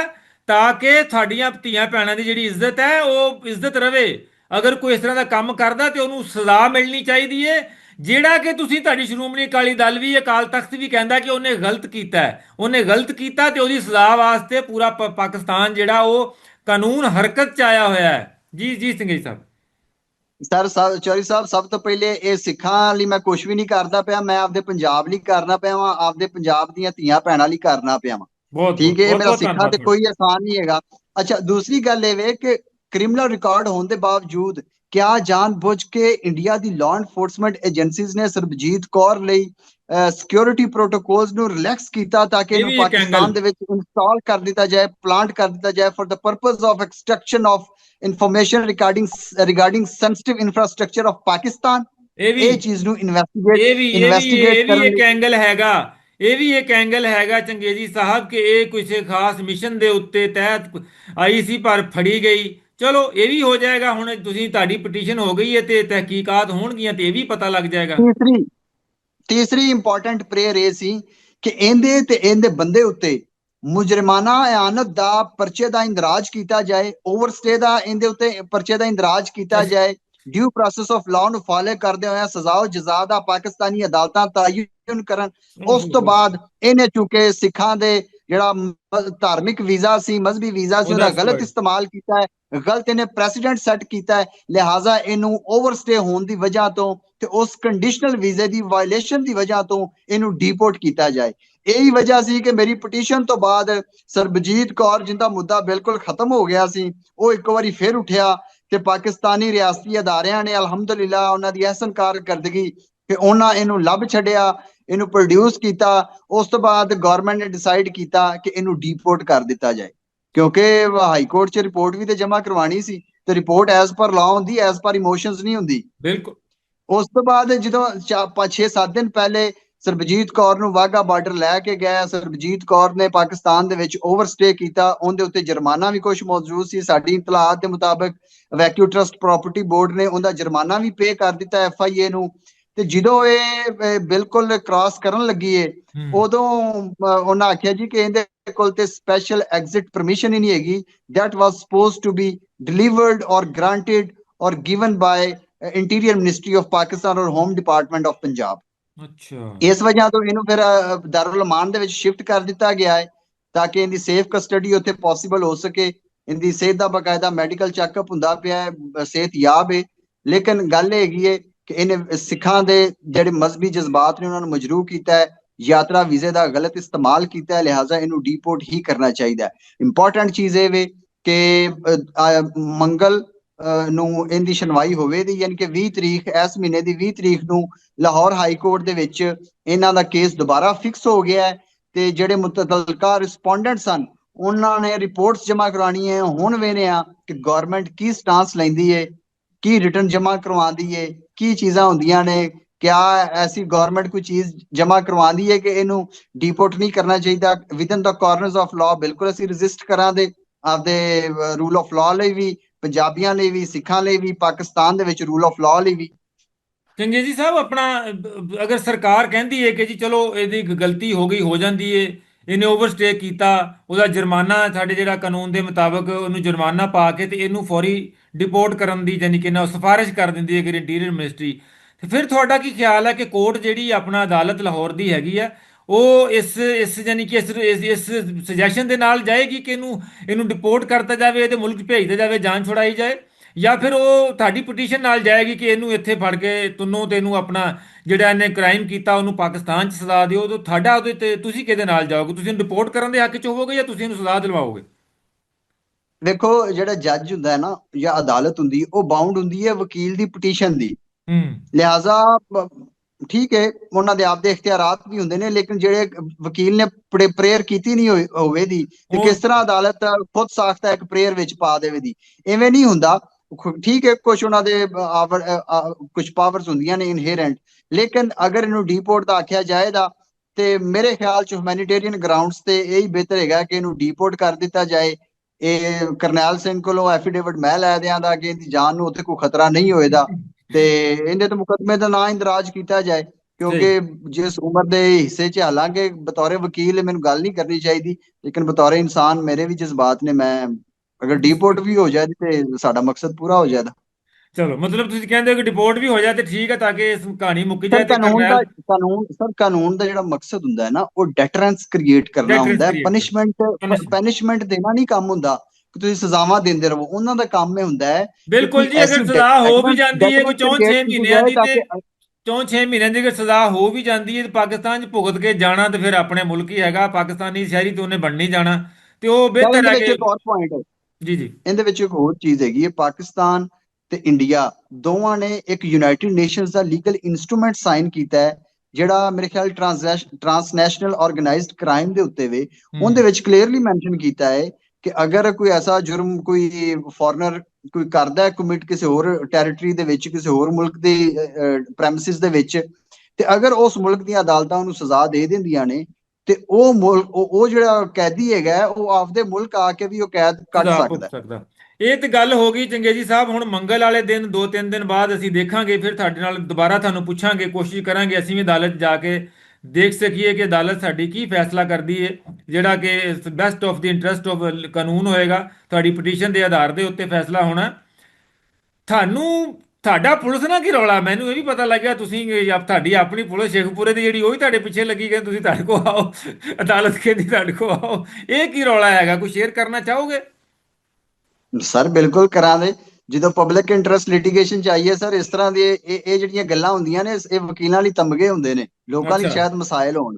Speaker 1: ਤਾਂ ਕਿ ਤੁਹਾਡੀਆਂ ਧੀਆਂ ਭੈਣਾਂ ਦੀ ਜਿਹੜੀ ਇੱਜ਼ਤ ਹੈ ਉਹ ਇੱਜ਼ਤ ਰਵੇ। ਅਗਰ ਕੋਈ ਇਸ ਤਰ੍ਹਾਂ ਦਾ ਕੰਮ ਕਰਦਾ ਤੇ ਉਹਨੂੰ ਸਜ਼ਾ ਮਿਲਣੀ ਚਾਹੀਦੀ ਹੈ ਜਿਹੜਾ ਕਿ ਤੁਸੀਂ ਤੁਹਾਡੀ ਸ਼੍ਰੋਮਣੀ ਅਕਾਲੀ ਦਲ ਵੀ ਅਕਾਲ ਤਖਤ ਵੀ ਕਹਿੰਦਾ ਕਿ ਉਹਨੇ ਗਲਤ ਕੀਤਾ ਹੈ। ਉਹਨੇ ਗਲਤ ਕੀਤਾ ਤੇ ਉਹਦੀ ਸਜ਼ਾ ਵਾਸਤੇ ਪੂਰਾ ਪਾਕਿਸਤਾਨ ਜਿਹੜਾ ਉਹ ਕਾਨੂੰਨ ਹਰਕਤ ਚ ਆਇਆ ਹੋਇਆ ਹੈ। ਜੀ ਜੀ ਸਿੰਘ ਜੀ ਸਾਹਿਬ।
Speaker 2: ਸਰ ਸਾਹਿਬ ਚੌਰੀ ਸਾਹਿਬ ਸਭ ਤੋਂ ਪਹਿਲੇ ਇਹ ਸਿੱਖਾਂ ਲਈ ਮੈਂ ਕੁਝ ਵੀ ਨਹੀਂ ਕਰਦਾ ਪਿਆ ਮੈਂ ਆਪਦੇ ਪੰਜਾਬ ਲਈ ਕਰਨਾ ਪਿਆ ਵਾਂ ਆਪਦੇ ਪੰਜਾਬ ਦੀਆਂ ਧੀਆਂ ਭੈਣਾਂ ਲਈ ਕਰਨਾ ਪਿਆ ਵਾਂ। ਠੀਕ ਹੈ ਇਹ ਮੇਰਾ ਸਿੱਖਾਂ ਤੇ ਕੋਈ ਆਸਾਨ ਨਹੀਂ ਹੈਗਾ। ਅੱਛਾ ਦੂਸਰੀ ਗੱਲ ਇਹ ਵੇ ਕਿ ਕ੍ਰਿਮੀਨਲ ਰਿਕਾਰਡ ਹੋਣ ਦੇ ਬਾਵਜੂਦ ਕਿਆ ਜਾਣਬੁੱਝ ਕੇ ਇੰਡੀਆ ਦੀ ਲਾਅ ਐਨਫੋਰਸਮੈਂਟ ਏਜੰਸੀਜ਼ ਨੇ ਸਰਬਜੀਤ ਕੌਰ ਲਈ ਸਿਕਿਉਰਿਟੀ ਪ੍ਰੋਟੋਕੋਲਸ ਨੂੰ ਰਿਲੈਕਸ ਕੀਤਾ ਤਾਂ ਕਿ
Speaker 1: ਇਹ
Speaker 2: ਇਹਨੂੰ ਪਾਕਿਸਤਾਨ ਦੇ ਵਿੱਚ ਇੰਸਟਾਲ ਕਰ ਦਿੱਤਾ ਜਾਏ ਪਲਾਂਟ ਕਰ ਦਿੱਤਾ ਜਾਏ for the purpose of extraction of information regarding regarding sensitive infrastructure of Pakistan
Speaker 1: ਇਹ ਵੀ
Speaker 2: ਇਹ ਚੀਜ਼ ਨੂੰ ਇਨਵੈਸਟੀਗੇਟ ਇਨਵੈਸਟੀਗੇਟ ਕਰਨ
Speaker 1: ਇੱਕ ਐਂਗਲ ਹੈਗਾ। ਇਹ ਵੀ ਇੱਕ ਐਂਗਲ ਹੈਗਾ ਚੰਗੇਜੀ ਸਾਹਿਬ ਕਿ ਇਹ ਕਿਸੇ ਖਾਸ ਮਿਸ਼ਨ ਦੇ ਉੱਤੇ ਤਹਿਤ ਆਈ ਸੀ ਪਰ ਫੜੀ ਗਈ। ਚਲੋ ਇਹ ਵੀ ਹੋ ਜਾਏਗਾ ਹੁਣ ਤੁਸੀਂ ਤੁਹਾਡੀ ਪਟੀਸ਼ਨ ਹੋ ਗਈ ਹੈ ਤੇ ਤਹਿਕੀਕਾਤ ਹੋਣਗੀਆਂ ਤੇ ਇਹ ਵੀ ਪਤਾ ਲੱਗ ਜਾਏਗਾ।
Speaker 2: ਤੀਸਰੀ ਤੀਸਰੀ ਇੰਪੋਰਟੈਂਟ ਪ੍ਰੇਅਰ ਇਹ ਸੀ ਕਿ ਇਹਦੇ ਤੇ ਇਹਦੇ ਬੰਦੇ ਉੱਤੇ ਮੁਜਰਮਾਨਾ ਇਆਨਤ ਦਾ ਪਰਚੇ ਦਾ ਇੰਦਰਾਜ ਕੀਤਾ ਜਾਏ ਓਵਰਸਟੇ ਦਾ ਇਹਦੇ ਉੱਤੇ ਪਰਚੇ ਦਾ ਇੰਦਰਾਜ ਕੀਤਾ। ਜਾਏ ਡਿਊ ਪ੍ਰੋਸੈਸ ਆਫ ਲਾਅ ਨੂੰ ਫਾਲੋ ਕਰਦੇ ਹੋਏ ਸਜ਼ਾ ਉਹ ਜਜ਼ਾ ਦਾ ਪਾਕਿਸਤਾਨੀ ਅਦਾਲਤਾਂ ਤਾਯਨ ਕਰਨ। ਉਸ ਤੋਂ ਬਾਅਦ ਇਹਨੇ ਚੁੱਕੇ ਸਿੱਖਾਂ ਦੇ ਜਿਹੜਾ ਧਾਰਮਿਕ ਵੀਜ਼ਾ ਸੀ ਮਜ਼ਹਬੀ ਵੀਜ਼ਾ ਸੀ ਉਹਦਾ ਗਲਤ। ਇਸਤੇਮਾਲ ਕੀਤਾ ਹੈ ਗਲਤ ਇਹਨੇ ਪ੍ਰੈਸੀਡੈਂਟ ਸੈੱਟ ਕੀਤਾ ਹੈ ਲਿਹਾਜ਼ਾ ਇਹਨੂੰ ਓਵਰਸਟੇ ਹੋਣ ਦੀ ਵਜ੍ਹਾ ਤੋਂ ਤੇ ਉਸ ਕੰਡੀਸ਼ਨਲ ਵੀਜ਼ੇ ਦੀ ਵਾਇਲੇਸ਼ਨ ਦੀ ਵਜ੍ਹਾ ਤੋਂ ਇਹਨੂੰ ਡੀਪੋਰਟ ਕੀਤਾ ਜਾਏ ਇਹੀ ਵਜ੍ਹਾ ਸੀ ਕਿ ਮੇਰੀ ਪਟੀਸ਼ਨ ਤੋਂ ਬਾਅਦ ਸਰਬਜੀਤ ਕੌਰ ਜਿੰਦਾ ਮੁੱਦਾ ਬਿਲਕੁਲ ਖਤਮ ਹੋ ਗਿਆ ਸੀ ਉਹ ਇੱਕ ਵਾਰੀ ਫੇਰ ਉੱਠਿਆ ਤੇ ਪਾਕਿਸਤਾਨੀ ਰਿਆਸਤੀ ਅਦਾਰਿਆਂ ਨੇ ਅਲਹਮਦੁਲਿਲਾ ਉਹਨਾਂ ਦੀ ਅਹਿਸਨ ਕਾਰਗਰਦਗੀ ਕਿ ਉਹਨਾਂ ਇਹਨੂੰ ਲੱਭ ਛੱਡਿਆ ਇਹਨੂੰ ਪ੍ਰੋਡਿਊਸ ਕੀਤਾ ਉਸ ਤੋਂ ਬਾਅਦ ਗਵਰਨਮੈਂਟ ਨੇ ਡਿਸਾਈਡ ਕੀਤਾ ਕਿ ਇਹਨੂੰ ਡੀਪੋਰਟ ਕਰ ਦਿੱਤਾ ਜਾਏ। ਕਿਉਂਕਿ ਹਾਈ ਕੋਰਟ 'ਚ ਰਿਪੋਰਟ ਵੀ ਤੇ ਜਮ੍ਹਾਂ ਕਰਵਾਣੀ ਸੀ ਤੇ ਰਿਪੋਰਟ ਐਜ਼ ਪਰ ਲਾਅ ਹੁੰਦੀ ਐਜ਼ ਪਰ ਇਮੋਸ਼ਨਸ ਨਹੀਂ ਹੁੰਦੀ।
Speaker 1: ਬਿਲਕੁਲ।
Speaker 2: ਉਸ ਤੋਂ ਬਾਅਦ ਜਦੋਂ 6-7 ਦਿਨ ਪਹਿਲੇ ਸਰਬਜੀਤ ਕੌਰ ਨੂੰ ਵਾਹਗਾ ਬਾਰਡਰ ਲੈ ਕੇ ਗਿਆ ਸਰਬਜੀਤ ਕੌਰ ਨੇ ਪਾਕਿਸਤਾਨ ਦੇ ਵਿੱਚ ਓਵਰਸਟੇ ਕੀਤਾ ਉਹਦੇ ਉੱਤੇ ਜੁਰਮਾਨਾ ਵੀ ਕੁਝ ਮੌਜੂਦ ਸੀ। ਸਾਡੀ ਇਤਲਾਤ ਦੇ ਮੁਤਾਬਕ ਵੈਕਿਊ ਟਰਸਟ ਪ੍ਰਾਪਰਟੀ ਬੋਰਡ ਨੇ ਉਹਦਾ ਜੁਰਮਾਨਾ ਵੀ ਪੇ ਕਰ ਦਿੱਤਾ ਐਫ ਆਈ ਏ ਨੂੰ। ਤੇ ਜਦੋਂ ਇਹ ਬਿਲਕੁਲ ਕ੍ਰਾਸ ਕਰਨ ਲੱਗੀ ਏ। ਉਦੋਂ ਉਹਨਾਂ ਆਖਿਆ ਜੀ ਕਿ ਇਹਦੇ ਕੋਲ ਤੇ ਸਪੈਸ਼ਲ ਐਗਜ਼ਿਟ ਪਰਮਿਸ਼ਨ ਹੀ ਨਹੀਂ ਹੈਗੀ। Was supposed to be delivered or granted or given by uh, interior ministry of pakistan or home department of punjab
Speaker 1: ਅੱਛਾ।
Speaker 2: ਇਸ ਵਜ੍ਹਾ ਤੋਂ ਇਹਨੂੰ ਫਿਰ ਦਾਰੁਲ ਅਮਾਨ ਦੇ ਵਿੱਚ ਸ਼ਿਫਟ ਕਰ ਦਿੱਤਾ ਗਿਆ ਹੈ ਤਾਂ ਕਿ ਇਹਦੀ ਸੇਫ ਕਸਟਡੀ ਉੱਥੇ ਪੋਸੀਬਲ ਹੋ ਸਕੇ। ਇਹਦੀ ਸਿਹਤ ਦਾ ਬਕਾਇਦਾ ਮੈਡੀਕਲ ਚੈੱਕਅਪ ਹੁੰਦਾ ਪਿਆ ਹੈ ਬ- ਸਿਹਤ ਯਾਬ ਹੈ ਲੇਕਿਨ ਗੱਲ ਇਹ ਹੈਗੀ ਹੈ ਕਿ ਇਹਨੇ ਸਿੱਖਾਂ ਦੇ ਜਿਹੜੇ ਮਜ਼ਹਬੀ ਜਜ਼ਬਾਤ ਨੇ ਉਹਨਾਂ ਨੂੰ ਮਜਰੂਹ ਕੀਤਾ ਹੈ, ਯਾਤਰਾ ਵੀਜ਼ੇ ਦਾ ਗਲਤ ਇਸਤੇਮਾਲ ਕੀਤਾ ਹੈ, ਲਿਹਾਜ਼ਾ ਇਹਨੂੰ ਡੀਪੋਰਟ ਹੀ ਕਰਨਾ ਚਾਹੀਦਾ ਹੈ। ਇੰਪੋਰਟੈਂਟ ਚੀਜ਼ ਇਹ ਵੇ ਕਿ ਮੰਗਲ ਨੂੰ ਇਹਦੀ ਸੁਣਵਾਈ ਹੋਵੇਗੀ ਯਾਨੀ ਕਿ 20 ਤਰੀਕ, ਇਸ ਮਹੀਨੇ ਦੀ 20 ਤਰੀਕ ਨੂੰ ਲਾਹੌਰ ਹਾਈ ਕੋਰਟ ਦੇ ਵਿੱਚ ਇਹਨਾਂ ਦਾ ਕੇਸ ਦੁਬਾਰਾ ਫਿਕਸ ਹੋ ਗਿਆ ਹੈ ਤੇ ਜਿਹੜੇ ਮੁਤਤਲਕਾ ਰਿਸਪੋਂਡੈਂਟ ਸਨ ਉਹਨਾਂ ਨੇ ਰਿਪੋਰਟਸ ਜਮ੍ਹਾਂ ਕਰਵਾਉਣੀ ਹੈ। ਹੁਣ ਵੇਨੇ ਆ ਕਿ ਗਵਰਨਮੈਂਟ ਕੀ ਸਟਾਂਸ ਲੈਂਦੀ ਹੈ, ਕੀ ਰਿਟਰਨ ਜਮ੍ਹਾਂ ਕਰਵਾਉਂਦੀ ਹੈ। ਕੀ ਚੀਜ਼ਾਂ ਹੁੰਦੀਆਂ ਨੇ? ਕਿਆ ਐਸੀ ਗਵਰਨਮੈਂਟ ਕੋਈ ਚੀਜ਼ ਜਮ੍ਹਾਂ ਕਰਵਾਉਂਦੀ ਹੈ ਕਿ ਇਹਨੂੰ ਡੀਪੋਰਟ ਨਹੀਂ ਕਰਨਾ ਚਾਹੀਦਾ? Within the corners of law ਬਿਲਕੁਲ ਅਸੀਂ ਰੈਜ਼ਿਸਟ ਕਰਾਂਗੇ। ਆਪਦੇ ਰੂਲ ਆਫ ਲਾਅ ਲਈ ਵੀ, ਪੰਜਾਬੀਆਂ ਲਈ ਵੀ, ਸਿੱਖਾਂ ਲਈ ਵੀ, ਪਾਕਿਸਤਾਨ ਦੇ ਵਿੱਚ ਰੂਲ ਆਫ ਲਾਅ ਲਈ ਵੀ।
Speaker 1: ਚੰਗੇ ਜੀ ਸਾਹਿਬ, ਆਪਣਾ ਅਗਰ ਸਰਕਾਰ ਕਹਿੰਦੀ ਹੈ ਕਿ ਜੀ ਚਲੋ ਇਹਦੀ ਗਲਤੀ ਹੋ ਗਈ, ਹੋ ਜਾਂਦੀ ਹੈ ਇਹਨੇ ਓਵਰਸਟੇ ਕੀਤਾ, ਉਹਦਾ ਜੁਰਮਾਨਾ, ਸਾਡੇ ਜਿਹੜਾ ਕਾਨੂੰਨ ਦੇ ਮੁਤਾਬਕ ਉਹਨੂੰ ਜੁਰਮਾਨਾ ਪਾ ਕੇ ਤੇ ਇਹਨੂੰ ਫੌਰੀ ਡਿਪੋਰਟ ਕਰਨ ਦੀ ਯਾਨੀ ਕਿ ਨਾ ਸਿਫਾਰਿਸ਼ ਕਰ ਦਿੰਦੀ ਹੈ ਕਿ ਇੰਟੀਰੀਅਰ ਮਿਨਿਸਟਰੀ ਤੇ ਫਿਰ ਤੁਹਾਡਾ ਕੀ ਖਿਆਲ ਹੈ ਕਿ ਕੋਰਟ ਜਿਹੜੀ ਆਪਣਾ ਅਦਾਲਤ ਲਾਹੌਰ ਦੀ ਹੈਗੀ ਆ ਉਹ ਇਸ ਇਸ ਯਾਨੀ ਕਿ ਇਸ ਇਸ ਸੁਜੈਸ਼ਨ ਦੇ ਨਾਲ ਜਾਏਗੀ ਕਿ ਇਹਨੂੰ ਇਹਨੂੰ ਡਿਪੋਰਟ ਕਰਤਾ ਜਾਵੇ, ਇਹਦੇ ਮੁਲਕ ਭੇਜ ਦਿੱਤਾ ਜਾਵੇ, ਜਾਨ ਛੁਡਾਈ ਜਾਏ? ਜਾਂ ਫਿਰ ਉਹ ਤੁਹਾਡੀ ਪਟੀਸ਼ਨ ਨਾਲ ਜਾਏਗੀ ਕਿ ਇਹਨੂੰ ਇੱਥੇ ਫੜ ਕੇ ਤੁੰਨੋ ਤੇ ਇਹਨੂੰ ਆਪਣਾ ਜਿਹੜਾ ਇਹਨੇ ਕ੍ਰਾਈਮ ਕੀਤਾ, ਉਹਨੂੰ ਪਾਕਿਸਤਾਨ 'ਚ ਸਜ਼ਾ ਦਿਓ ਤਾਂ ਤੁਹਾਡਾ ਉਹਦੇ ਤੇ ਤੁਸੀਂ ਕਿਹਦੇ ਨਾਲ ਜਾਓਗੇ? ਤੁਸੀਂ ਇਹਨੂੰ ਰਿਪੋਰਟ ਕਰਨ ਦੇ ਹੱਕ 'ਚ ਹੋਵੋਗੇ ਜਾਂ ਤੁਸੀਂ ਇਹਨੂੰ ਸਜ਼ਾ ਦਿਲਵਾਓਗੇ?
Speaker 2: ਵੇਖੋ ਜਿਹੜਾ ਜੱਜ ਹੁੰਦਾ ਹੈ ਨਾ ਜਾਂ ਅਦਾਲਤ ਹੁੰਦੀ ਉਹ ਬਾਉਂਡ ਹੁੰਦੀ ਹੈ ਵਕੀਲ ਦੀ ਪਟੀਸ਼ਨ ਦੀ।
Speaker 1: ਹੂੰ।
Speaker 2: ਲਿਹਾਜ਼ਾ ਠੀਕ ਹੈ ਉਹਨਾਂ ਦੇ ਆਪਦੇ ਇਖਤਿਆਰਾਤ ਵੀ ਹੁੰਦੇ ਨੇ ਲੇਕਿਨ ਜਿਹੜੇ ਵਕੀਲ ਨੇ ਪ੍ਰੇਅਰ ਕੀਤੀ ਨਹੀਂ ਹੋਵੇ ਦੀ ਤੇ ਕਿਸ ਤਰ੍ਹਾਂ ਅਦਾਲਤ ਖੁਦ ਸਾਖਤਾ ਇੱਕ ਪ੍ਰੇਅਰ ਵਿੱਚ ਪਾ ਦੇਵੇ ਦੀ। ਐਵੇਂ ਨਹੀਂ ਹੁੰਦਾ। ਠੀਕ ਹੈ ਕੁਝ ਉਹਨਾਂ ਦੇ ਕੁਝ ਪਾਵਰਸ ਹੁੰਦੀਆਂ ਨੇ ਇਨਹੇਰੈਂਟ ਲੇਕਿਨ ਅਗਰ ਇਹਨੂੰ ਡੀਪੋਰਟ ਦਾ ਆਖਿਆ ਜਾਏਗਾ ਤੇ ਮੇਰੇ ਖਿਆਲ ਚ ਹਿਊਮੈਨਿਟੇਰੀਅਨ ਗਰਾਊਂਡਸ ਤੇ ਇਹ ਹੀ ਬਿਹਤਰ ਹੈਗਾ ਕਿ ਇਹਨੂੰ ਡੀਪੋਰਟ ਕਰ ਦਿੱਤਾ ਜਾਏ। ਇਹ ਕਰਨੈਲ ਸਿੰਘ ਕੋਲੋਂ ਐਫੀਡੇਵਿਟ ਮੈਂ ਲੈ ਦਿਆਂਦਾ ਕਿ ਇਹਦੀ ਜਾਨ ਨੂੰ ਉੱਥੇ ਕੋਈ ਖਤਰਾ ਨਹੀਂ ਹੋਏਗਾ ਤੇ ਇਹਦੇ ਤੇ ਮੁਕੱਦਮੇ ਦਾ ਨਾਂ ਇੰਦਰਾਜ ਕੀਤਾ ਜਾਏ ਕਿਉਂਕਿ ਜਿਸ ਉਮਰ ਦੇ ਹਿੱਸੇ 'ਚ ਹਾਲਾਂਕਿ ਬਤੌਰੇ ਵਕੀਲ ਮੈਨੂੰ ਗੱਲ ਨਹੀਂ ਕਰਨੀ ਚਾਹੀਦੀ ਲੇਕਿਨ ਬਤੌਰੇ ਇਨਸਾਨ ਮੇਰੇ ਵੀ ਜਜ਼ਬਾਤ ਨੇ ਮੈਂ ਅਗਰ ਡੀਪੋਰਟ ਵੀ ਹੋ ਜਾਏ ਤੇ ਸਾਡਾ ਮਕਸਦ ਪੂਰਾ ਹੋ ਜਾਏਗਾ
Speaker 1: ਚਲੋ ਮਤਲਬ ਤੁਸੀਂ ਕਹਿੰਦੇ ਹੋ ਕਿ ਡਿਪੋਰਟ ਵੀ ਹੋ ਜਾਏ ਤੇ ਠੀਕ ਹੈ ਤਾਂ ਕਿ ਇਸ ਕਹਾਣੀ ਮੁੱਕ ਜਾਏ ਤੇ
Speaker 2: ਕਾਨੂੰਨ ਦਾ ਕਾਨੂੰਨ ਸਰ ਕਾਨੂੰਨ ਦਾ ਜਿਹੜਾ ਮਕਸਦ ਹੁੰਦਾ ਹੈ ਨਾ ਉਹ ਡੈਟਰੈਂਸ ਕ੍ਰੀਏਟ ਕਰਨਾ ਹੁੰਦਾ ਹੈ। ਪਨਿਸ਼ਮੈਂਟ. ਪਨਿਸ਼ਮੈਂਟ ਦੇਣਾ ਨਹੀਂ ਕੰਮ ਹੁੰਦਾ। ਕਿ ਤੁਸੀਂ ਸਜ਼ਾਵਾਂ ਦਿੰਦੇ ਰਹੋ। ਉਹਨਾਂ ਦਾ ਕੰਮ ਇਹ ਹੁੰਦਾ ਹੈ
Speaker 1: ਬਿਲਕੁਲ ਜੀ ਅਗਰ ਸਜ਼ਾ ਹੋ ਵੀ ਜਾਂਦੀ ਹੈ ਕੋਈ
Speaker 2: deterrence
Speaker 1: 4-6
Speaker 2: create ਕੀਤੀ
Speaker 1: ਮਹੀਨਿਆਂ ਦੀ ਤੇ
Speaker 2: ਤਾਂ ਕਿ
Speaker 1: ਚੌਂ 6 ਮਹੀਨਿਆਂ ਦੀ ਅਗਰ ਸਜ਼ਾ ਹੋ ਵੀ ਜਾਂਦੀ ਹੈ ਤੇ ਪਾਕਿਸਤਾਨ 'ਚ ਭੁਗਤ ਕੇ ਜਾਣਾ ਤੇ ਫਿਰ ਆਪਣੇ ਮੁਲਕ ਹੀ ਹੈਗਾ ਪਾਕਿਸਤਾਨੀ ਸ਼ਹਿਰੀ ਤੋਂ ਉਹਨੇ ਬਣਨੀ ਜਾਣਾ। ਤੇ ਉਹ ਬਿਹਤਰ ਕਿ
Speaker 2: ਹੈ।
Speaker 1: ਜੀ ਜੀ।
Speaker 2: ਇਹਦੇ ਵਿੱਚ ਇੱਕ ਹੋਰ ਚੀਜ਼ ਹੈਗੀ ਹੈ। ਪਾਕਿਸਤਾਨ ਤੇ ਇੰਡੀਆ ਦੋਵਾਂ ਨੇ ਇੱਕ ਯੂਨਾਈਟਿਡ ਨੇਸ਼ਨਸ ਦਾ ਲੀਗਲ ਇਨਸਟਰੂਮੈਂਟ ਸਾਈਨ ਕੀਤਾ ਹੈ ਜਿਹੜਾ ਮੇਰੇ ਖਿਆਲ ਟ੍ਰਾਂਸਨੈਸ਼ਨਲ ਆਰਗੇਨਾਈਜ਼ਡ ਕ੍ਰਾਈਮ ਦੇ ਉੱਤੇ ਵੇ। ਉਹਦੇ ਵਿੱਚ ਕਲੀਅਰਲੀ ਮੈਂਸ਼ਨ ਕੀਤਾ ਹੈ ਕਿ ਅਗਰ ਕੋਈ ਐਸਾ ਜੁਰਮ ਕੋਈ ਫੋਰਨਰ ਕੋਈ ਕਰਦਾ ਹੈ ਕਮਿਟ ਕਿਸੇ ਹੋਰ ਟੈਰੀਟਰੀ ਦੇ ਵਿੱਚ ਕਿਸੇ ਹੋਰ ਮੁਲਕ ਦੇ ਪ੍ਰੈਮਿਸਿਸ ਦੇ ਵਿੱਚ ਤੇ ਅਗਰ ਉਸ ਮੁਲਕ ਦੀਆਂ ਅਦਾਲਤਾਂ ਉਹਨੂੰ ਸਜ਼ਾ ਦੇ ਦਿੰਦੀਆਂ ਨੇ ਤੇ ਉਹ ਮੁਲਕ ਉਹ ਜਿਹੜਾ ਕੈਦੀ ਹੈਗਾ ਉਹ ਆਪਦੇ ਮੁਲਕ ਆ ਕੇ ਵੀ ਉਹ ਕੈਦ ਹੈ।
Speaker 1: ਸਕਦਾ। ਇਹ ਤੇ ਗੱਲ ਹੋ ਗਈ ਚੰਗੇ ਜੀ ਸਾਹਿਬ, ਹੁਣ ਮੰਗਲ ਵਾਲੇ ਦਿਨ, ਦੋ ਤਿੰਨ ਦਿਨ ਬਾਅਦ ਅਸੀਂ ਦੇਖਾਂਗੇ, ਫਿਰ ਤੁਹਾਡੇ ਨਾਲ ਦੁਬਾਰਾ ਤੁਹਾਨੂੰ ਪੁੱਛਾਂਗੇ, ਕੋਸ਼ਿਸ਼ ਕਰਾਂਗੇ, ਅਸੀਂ ਵੀ ਅਦਾਲਤ ਜਾ ਕੇ ਦੇਖ ਸਕੀਏ ਕਿ ਅਦਾਲਤ ਸਾਡੀ ਕੀ ਫੈਸਲਾ ਕਰਦੀ ਹੈ ਜਿਹੜਾ ਕਿ best of the interest of ਕਾਨੂੰਨ ਹੋਏਗਾ, ਤੁਹਾਡੀ ਪਟੀਸ਼ਨ ਦੇ ਆਧਾਰ ਦੇ ਉੱਤੇ ਫੈਸਲਾ ਹੋਣਾ। ਤੁਹਾਨੂੰ, ਤੁਹਾਡਾ ਪੁਲਿਸ ਨਾਲ ਕੀ ਰੌਲਾ? ਮੈਨੂੰ ਇਹ ਵੀ ਪਤਾ ਲੱਗਿਆ, ਤੁਸੀਂ ਆਪ, ਤੁਹਾਡੀ ਆਪਣੀ ਪੁਲਿਸ, ਸ਼ੇਖਪੁਰੇ ਦੀ ਜਿਹੜੀ ਉਹ ਵੀ ਤੁਹਾਡੇ ਪਿੱਛੇ ਲੱਗੀ ਗਈ, ਤੁਸੀਂ ਤੁਹਾਡੇ ਕੋਲ ਆਓ, ਅਦਾਲਤ ਕਹਿੰਦੀ ਤੁਹਾਡੇ ਕੋਲ ਆਓ। ਇਹ ਕੀ ਰੌਲਾ ਹੈਗਾ? ਕੋਈ ਸ਼ੇਅਰ ਕਰਨਾ ਚਾਹੋਗੇ?
Speaker 2: ਸਰ ਬਿਲਕੁਲ ਕਰਾਂਗੇ ਜਦੋਂ ਪਬਲਿਕ ਇੰਟਰਸਟ ਲਿਟੀਗੇਸ਼ਨ ਚਾਹੀਏ ਸਰ ਇਸ ਤਰ੍ਹਾਂ ਦੀ ਇਹ ਇਹ ਜਿਹੜੀਆਂ ਗੱਲਾਂ ਹੁੰਦੀਆਂ ਨੇ ਇਹ ਵਕੀਲਾਂ ਲਈ ਤਮਗੇ ਹੁੰਦੇ ਨੇ। ਲੋਕਾਂ ਲਈ। ਸ਼ਾਇਦ ਮਸਾਇਲ ਹੋਣ।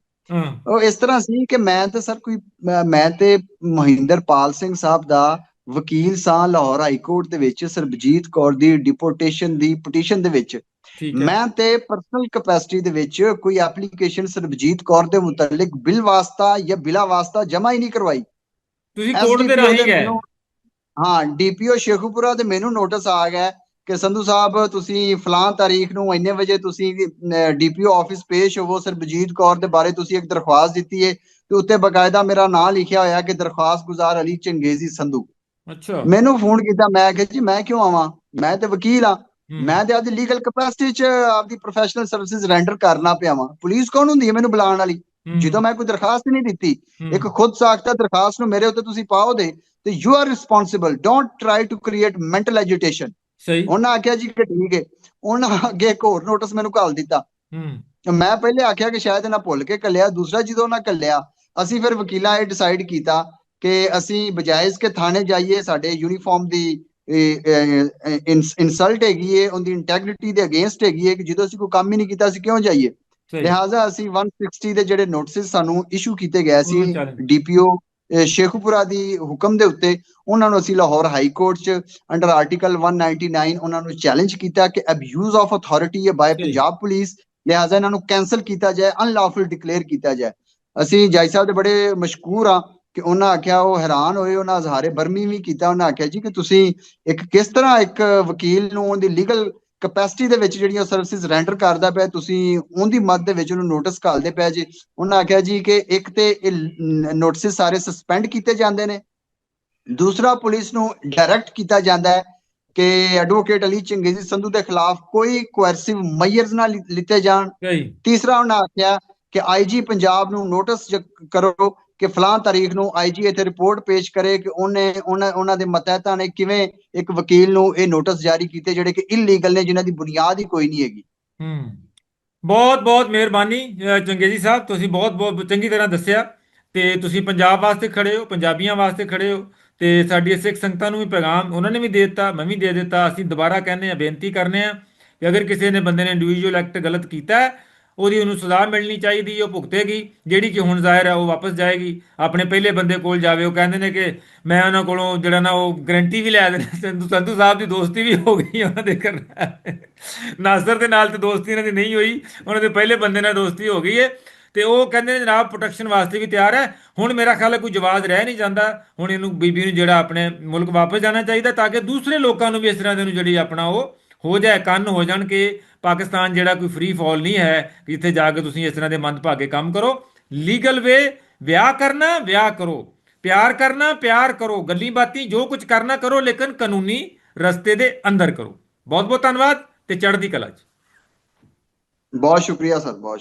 Speaker 2: ਉਹ ਇਸ ਤਰ੍ਹਾਂ ਸੀ ਕਿ ਮੈਂ ਤੇ ਸਰ ਕੋਈ ਮੈਂ- ਤੇ ਮਹਿੰਦਰਪਾਲ ਸਿੰਘ ਸਾਹਿਬ ਦਾ ਵਕੀਲ ਸਾਂ ਲਾਹੌਰ ਹਾਈ ਕੋਰਟ ਦੇ ਵਿੱਚ ਸਰਬਜੀਤ ਕੌਰ ਦੀ ਡਿਪੋਰਟੇਸ਼ਨ ਦੀ ਪਟੀਸ਼ਨ ਦੇ ਵਿੱਚ। ਮੈਂ ਤੇ ਪਰਸਨਲ ਕਪੈਸਿਟੀ ਦੇ ਵਿੱਚ ਕੋਈ ਐਪਲੀਕੇਸ਼ਨ ਸਰਬਜੀਤ ਕੌਰ ਦੇ ਮੁਤਲਕ ਬਿਲ ਵਾਸਤਾ ਜਾਂ ਬਿਲਾ ਵਾਸਤਾ ਜਮ੍ਹਾਂ ਹੀ ਨਹੀਂ ਕਰਵਾਈ।
Speaker 1: ਤੁਸੀਂ ਕੋਰਟ ਦੇ ਰਾਹੀਂ ਗਏ।
Speaker 2: ਹਾਂ ਡੀਪੀਓ ਸ਼ੇਖੂਪੁਰਾ ਤੇ ਮੈਨੂੰ ਨੋਟਿਸ ਆ ਗਿਆ ਕਿ ਸੰਧੂ ਸਾਹਿਬ ਤੁਸੀਂ ਫਲਾਂ ਤਾਰੀਖ ਨੂੰ ਇੰਨੇ ਵਜੇ ਤੁਸੀਂ ਡੀਪੀਓ ਆਫਿਸ ਪੇਸ਼ ਹੋਵੋ ਸਰਬਜੀਤ ਕੌਰ ਦੇ ਬਾਰੇ ਤੁਸੀਂ ਇੱਕ ਦਰਖਾਸਤ ਦਿੱਤੀ ਹੈ ਤੇ ਉੱਤੇ ਬਕਾਇਦਾ ਮੇਰਾ ਨਾਮ ਲਿਖਿਆ ਹੋਇਆ ਕਿ ਦਰਖਾਸਤ ਗੁਜ਼ਾਰ ਅਲੀ ਚੰਗੇਜ਼ੀ ਸੰਧੂ।
Speaker 1: ਅੱਛਾ।
Speaker 2: ਮੈਨੂੰ ਫੋਨ ਕੀਤਾ ਮੈਂ ਕਿਹਾ ਜੀ ਮੈਂ ਕਿਉਂ ਆਵਾਂ? ਮੈਂ ਤੇ ਵਕੀਲ ਆ। ਮੈਂ ਤੇ ਆਪਦੀ ਲੀਗਲ ਕਪੈਸਿਟੀ 'ਚ ਆਪਦੀ ਪ੍ਰੋਫੈਸ਼ਨਲ ਸਰਵਿਸਿਜ਼ ਰੈਂਡਰ ਕਰਨਾ ਪਿਆ ਵਾਂ। ਪੁਲਿਸ ਕੌਣ ਹੁੰਦੀ ਹੈ ਮੈਨੂੰ ਬੁਲਾਉਣ ਵਾਲੀ? ਜਦੋਂ ਮੈਂ ਕੋਈ ਦਰਖਾਸਤ ਨਹੀਂ ਦਿੱਤੀ ਇੱਕ ਖੁਦ ਸਾਖਤਾ ਦਰਖਾਸਤ ਨੂੰ ਮੇਰੇ ਉੱਤੇ ਤੁਸੀਂ ਪਾਓ ਦੇ ਤੇ you are responsible don't try to create mental agitation
Speaker 1: ਸਹੀ।
Speaker 2: ਉਹਨਾਂ ਆਖਿਆ ਜੀ ਕਿ ਠੀਕ ਹੈ ਉਹਨਾਂ ਅੱਗੇ ਇੱਕ ਹੋਰ ਨੋਟਿਸ ਮੈਨੂੰ ਘੱਲ ਦਿੱਤਾ।
Speaker 1: ਹੂੰ।
Speaker 2: ਮੈਂ ਪਹਿਲੇ ਆਖਿਆ ਕਿ ਸ਼ਾਇਦ ਇਹਨਾਂ ਭੁੱਲ ਕੇ ਕੱਲਿਆ ਦੂਸਰਾ ਜਦੋਂ ਉਹਨਾਂ ਕੱਲਿਆ ਅਸੀਂ ਫਿਰ ਵਕੀਲਾਂ ਇਹ ਡਿਸਾਈਡ ਕੀਤਾ ਕਿ ਅਸੀਂ ਬਜਾਇਜ਼ ਕੇ ਥਾਣੇ ਜਾਈਏ ਸਾਡੇ ਯੂਨੀਫਾਰਮ ਦੀ ਇਨਸਲਟ ਹੈਗੀ ਏ ਉਹਦੀ ਇੰਟੈਗ੍ਰਿਟੀ ਦੇ ਅਗੇਂਸਟ ਹੈਗੀ ਏ ਕਿ ਜਦੋਂ ਅਸੀਂ ਕੋਈ ਕੰਮ ਹੀ ਨਹੀਂ ਕੀਤਾ ਅਸੀਂ ਕਿਉਂ ਜਾਈਏ? ਲਿਹਾਜ਼ਾ ਅਸੀਂ 160 ਦੇ ਜਿਹੜੇ ਨੋਟਿਸ ਸਾਨੂੰ ਇਸ਼ੂ ਕੀਤੇ ਗਏ ਸੀ ਡੀਪੀਓ ਸ਼ੇਖੂਪੁਰਾ ਦੀ ਹੁਕਮ ਦੇ ਉੱਤੇ ਉਹਨਾਂ ਨੂੰ ਅਸੀਂ ਲਾਹੌਰ ਹਾਈ ਕੋਰਟ 'ਚ ਅੰਡਰ ਆਰਟੀਕਲ 199 ਉਹਨਾਂ ਨੂੰ ਚੈਲੰਜ ਕੀਤਾ ਕਿ ਅਬਿਊਜ਼ ਆਫ ਅਥਾਰਟੀ ਹੈ ਬਾਈ। ਪੰਜਾਬ ਪੁਲਿਸ ਲਿਹਾਜ਼ਾ ਇਹਨਾਂ ਨੂੰ ਕੈਨਸਲ ਕੀਤਾ ਜਾਏ ਅਨਲੌਫੁਲ ਡਿਕਲੇਅਰ ਕੀਤਾ ਜਾਏ। ਅਸੀਂ ਜੱਜ ਸਾਹਿਬ ਦੇ ਬੜੇ ਮਸ਼ਕੂਰ ਆ ਕਿ ਉਹਨਾਂ ਆਖਿਆ ਉਹ ਹੈਰਾਨ ਹੋਏ ਉਹਨਾਂ ਅਜ਼ਹਾਰੇ ਬਰਮੀ ਵੀ ਕੀਤਾ ਉਹਨਾਂ ਆਖਿਆ ਜੀ ਕਿ ਤੁਸੀਂ ਇੱਕ ਕਿਸ ਤਰ੍ਹਾਂ ਇੱਕ ਵਕੀਲ ਨੂੰ ਉਹਦੀ ਲੀਗਲ ਕਪੈਸਿਟੀ ਦੇ ਵਿੱਚ ਜਿਹੜੀਆਂ ਸਰਵਿਸਿਜ਼ ਰੈਂਡਰ ਕਰਦਾ ਪਿਆ ਤੁਸੀਂ ਉਹਦੀ ਮੱਦ ਦੇ ਵਿੱਚ ਉਹਨੂੰ ਨੋਟਿਸ ਘੱਲਦੇ ਪਿਆ ਜੀ। ਉਹਨਾਂ ਆਖਿਆ ਜੀ ਕਿ ਇੱਕ ਤੇ ਇਹ ਨੋਟਿਸ ਸਾਰੇ ਸਸਪੈਂਡ ਕੀਤੇ ਜਾਂਦੇ ਨੇ। ਦੂਸਰਾ ਪੁਲਿਸ ਨੂੰ ਡਾਇਰੈਕਟ ਕੀਤਾ ਜਾਂਦਾ ਹੈ ਕਿ ਐਡਵੋਕੇਟ ਅਲੀ ਚੰਗੇਜ਼ੀ ਸੰਧੂ ਦੇ ਖਿਲਾਫ ਕੋਈ ਕੋਐਰਸਿਵ ਮੈਜਰਸ ਨਾ ਲਿੱਤੇ ਜਾਣ। ਤੀਸਰਾ ਉਹਨਾਂ ਆਖਿਆ ਕਿ ਆਈਜੀ ਪੰਜਾਬ ਨੂੰ ਨੋਟਿਸ ਕਰੋ। ਕਿ ਫਲਾਂ ਤਾਰੀਖ ਨੂੰ ਆਈਜੀ ਇੱਥੇ ਰਿਪੋਰਟ ਪੇਸ਼ ਕਰੇ ਕਿ ਉਹਨੇ ਉਹਨਾਂ ਦੇ ਮਤਹਿਤਾਂ ਨੇ ਕਿਵੇਂ ਇੱਕ ਵਕੀਲ ਨੂੰ ਇਹ ਨੋਟਿਸ ਜਾਰੀ ਕੀਤੇ ਜਿਹੜੇ ਕਿ ਇਲੀਗਲ ਨੇ ਜਿਨ੍ਹਾਂ ਦੀ ਬੁਨਿਆਦ ਹੀ ਕੋਈ ਨਹੀਂ ਹੈਗੀ।
Speaker 1: ਹੂੰ। ਬਹੁਤ ਬਹੁਤ ਮਿਹਰਬਾਨੀ ਅ, ਚੰਗੇਜੀ ਸਾਹਿਬ ਤੁਸੀਂ ਬਹੁਤ ਬਹੁਤ ਚੰਗੀ ਤਰ੍ਹਾਂ ਦੱਸਿਆ ਤੇ ਤੁਸੀਂ ਪੰਜਾਬ ਵਾਸਤੇ ਖੜੇ ਹੋ ਪੰਜਾਬੀਆਂ ਵਾਸਤੇ ਖੜੇ ਹੋ ਤੇ ਸਾਡੀ ਸਿੱਖ ਸੰਗਤਾਂ ਨੂੰ ਵੀ ਪੈਗਾਮ ਉਹਨਾਂ ਨੇ ਵੀ ਦੇ ਦਿੱਤਾ ਮੈਂ ਵੀ ਦੇ ਦਿੱਤਾ ਅਸੀਂ ਦੁਬਾਰਾ ਕਹਿੰਦੇ ਆ ਬੇਨਤੀ ਕਰਨੇ ਆ ਕਿ ਅਗਰ ਕਿਸੇ ਨੇ ਬੰਦੇ ਨੇ ਇੰਡੀਵਿਜੂਅਲ ਐਕਟ ਗਲਤ ਕੀਤਾ ਹੈ ਉਹਦੀ ਉਹਨੂੰ ਸਜ਼ਾ ਮਿਲਣੀ ਚਾਹੀਦੀ, ਉਹ ਭੁਗਤੇਗੀ, ਜਿਹੜੀ ਕਿ ਹੁਣ ਜ਼ਾਹਿਰ ਹੈ ਉਹ ਵਾਪਸ ਜਾਏਗੀ। ਆਪਣੇ ਪਹਿਲੇ ਬੰਦੇ ਕੋਲ ਜਾਵੇ, ਉਹ ਕਹਿੰਦੇ ਨੇ ਕਿ ਮੈਂ ਉਹਨਾਂ ਕੋਲੋਂ ਜਿਹੜਾ ਨਾ ਉਹ ਗਰੰਟੀ ਵੀ ਲੈ ਦੇਣਾ ਸੰਧੂ ਸੰਧੂ ਸਾਹਿਬ ਦੀ ਦੋਸਤੀ ਵੀ ਹੋ ਗਈ ਉਹਨਾਂ ਦੇ ਕਰਨਾ ਨਾਸਰ ਦੇ ਨਾਲ ਤੇ ਦੋਸਤੀ ਇਹਨਾਂ ਦੀ ਨਹੀਂ ਹੋਈ, ਉਹਨਾਂ ਦੇ ਪਹਿਲੇ ਬੰਦੇ ਨਾਲ ਦੋਸਤੀ ਹੋ ਗਈ ਹੈ ਤੇ ਉਹ ਕਹਿੰਦੇ ਨੇ ਜਨਾਬ ਪ੍ਰੋਟੈਕਸ਼ਨ ਵਾਸਤੇ ਵੀ ਤਿਆਰ ਹੈ। ਹੁਣ ਮੇਰਾ ਖਿਆਲ ਹੈ ਕੋਈ ਜਵਾਬ ਰਹਿ ਨਹੀਂ ਜਾਂਦਾ। ਹੁਣ ਇਹਨੂੰ ਬੀਬੀ ਨੂੰ ਜਿਹੜਾ ਆਪਣੇ ਮੁਲਕ ਵਾਪਸ ਜਾਣਾ ਚਾਹੀਦਾ, ਤਾਂ ਕਿ ਦੂਸਰੇ ਲੋਕਾਂ ਨੂੰ ਵੀ ਇਸ ਤਰ੍ਹਾਂ ਦੇ ਨੂੰ ਜਿਹੜੀ ਆਪਣਾ ਉਹ ਹੋ ਜਾਏ, ਕੰਨ ਹੋ ਜਾਣ ਕਿ ਪਾਕਿਸਤਾਨ ਜਿਹੜਾ ਕੋਈ ਫ੍ਰੀ ਫਾਲ ਨਹੀਂ ਹੈ, ਜਿੱਥੇ ਜਾ ਕੇ ਤੁਸੀਂ ਇਸ ਤਰ੍ਹਾਂ ਦੇ ਮੰਦਭਾਗੇ ਕੰਮ ਕਰੋ। ਲੀਗਲ ਵੇ ਵਿਆਹ ਕਰਨਾ, ਵਿਆਹ ਕਰੋ। ਪਿਆਰ ਕਰਨਾ, ਪਿਆਰ ਕਰੋ। ਗੱਲੀ ਬਾਤੀ ਜੋ ਕੁਝ ਕਰਨਾ ਕਰੋ, ਲੇਕਿਨ ਕਾਨੂੰਨੀ ਰਸਤੇ ਦੇ ਅੰਦਰ ਕਰੋ। ਬਹੁਤ ਬਹੁਤ ਧੰਨਵਾਦ ਤੇ ਚੜ੍ਹਦੀ ਕਲਾ ਚ।
Speaker 2: ਬਹੁਤ ਸ਼ੁਕਰੀਆ ਸਰ, ਬਹੁਤ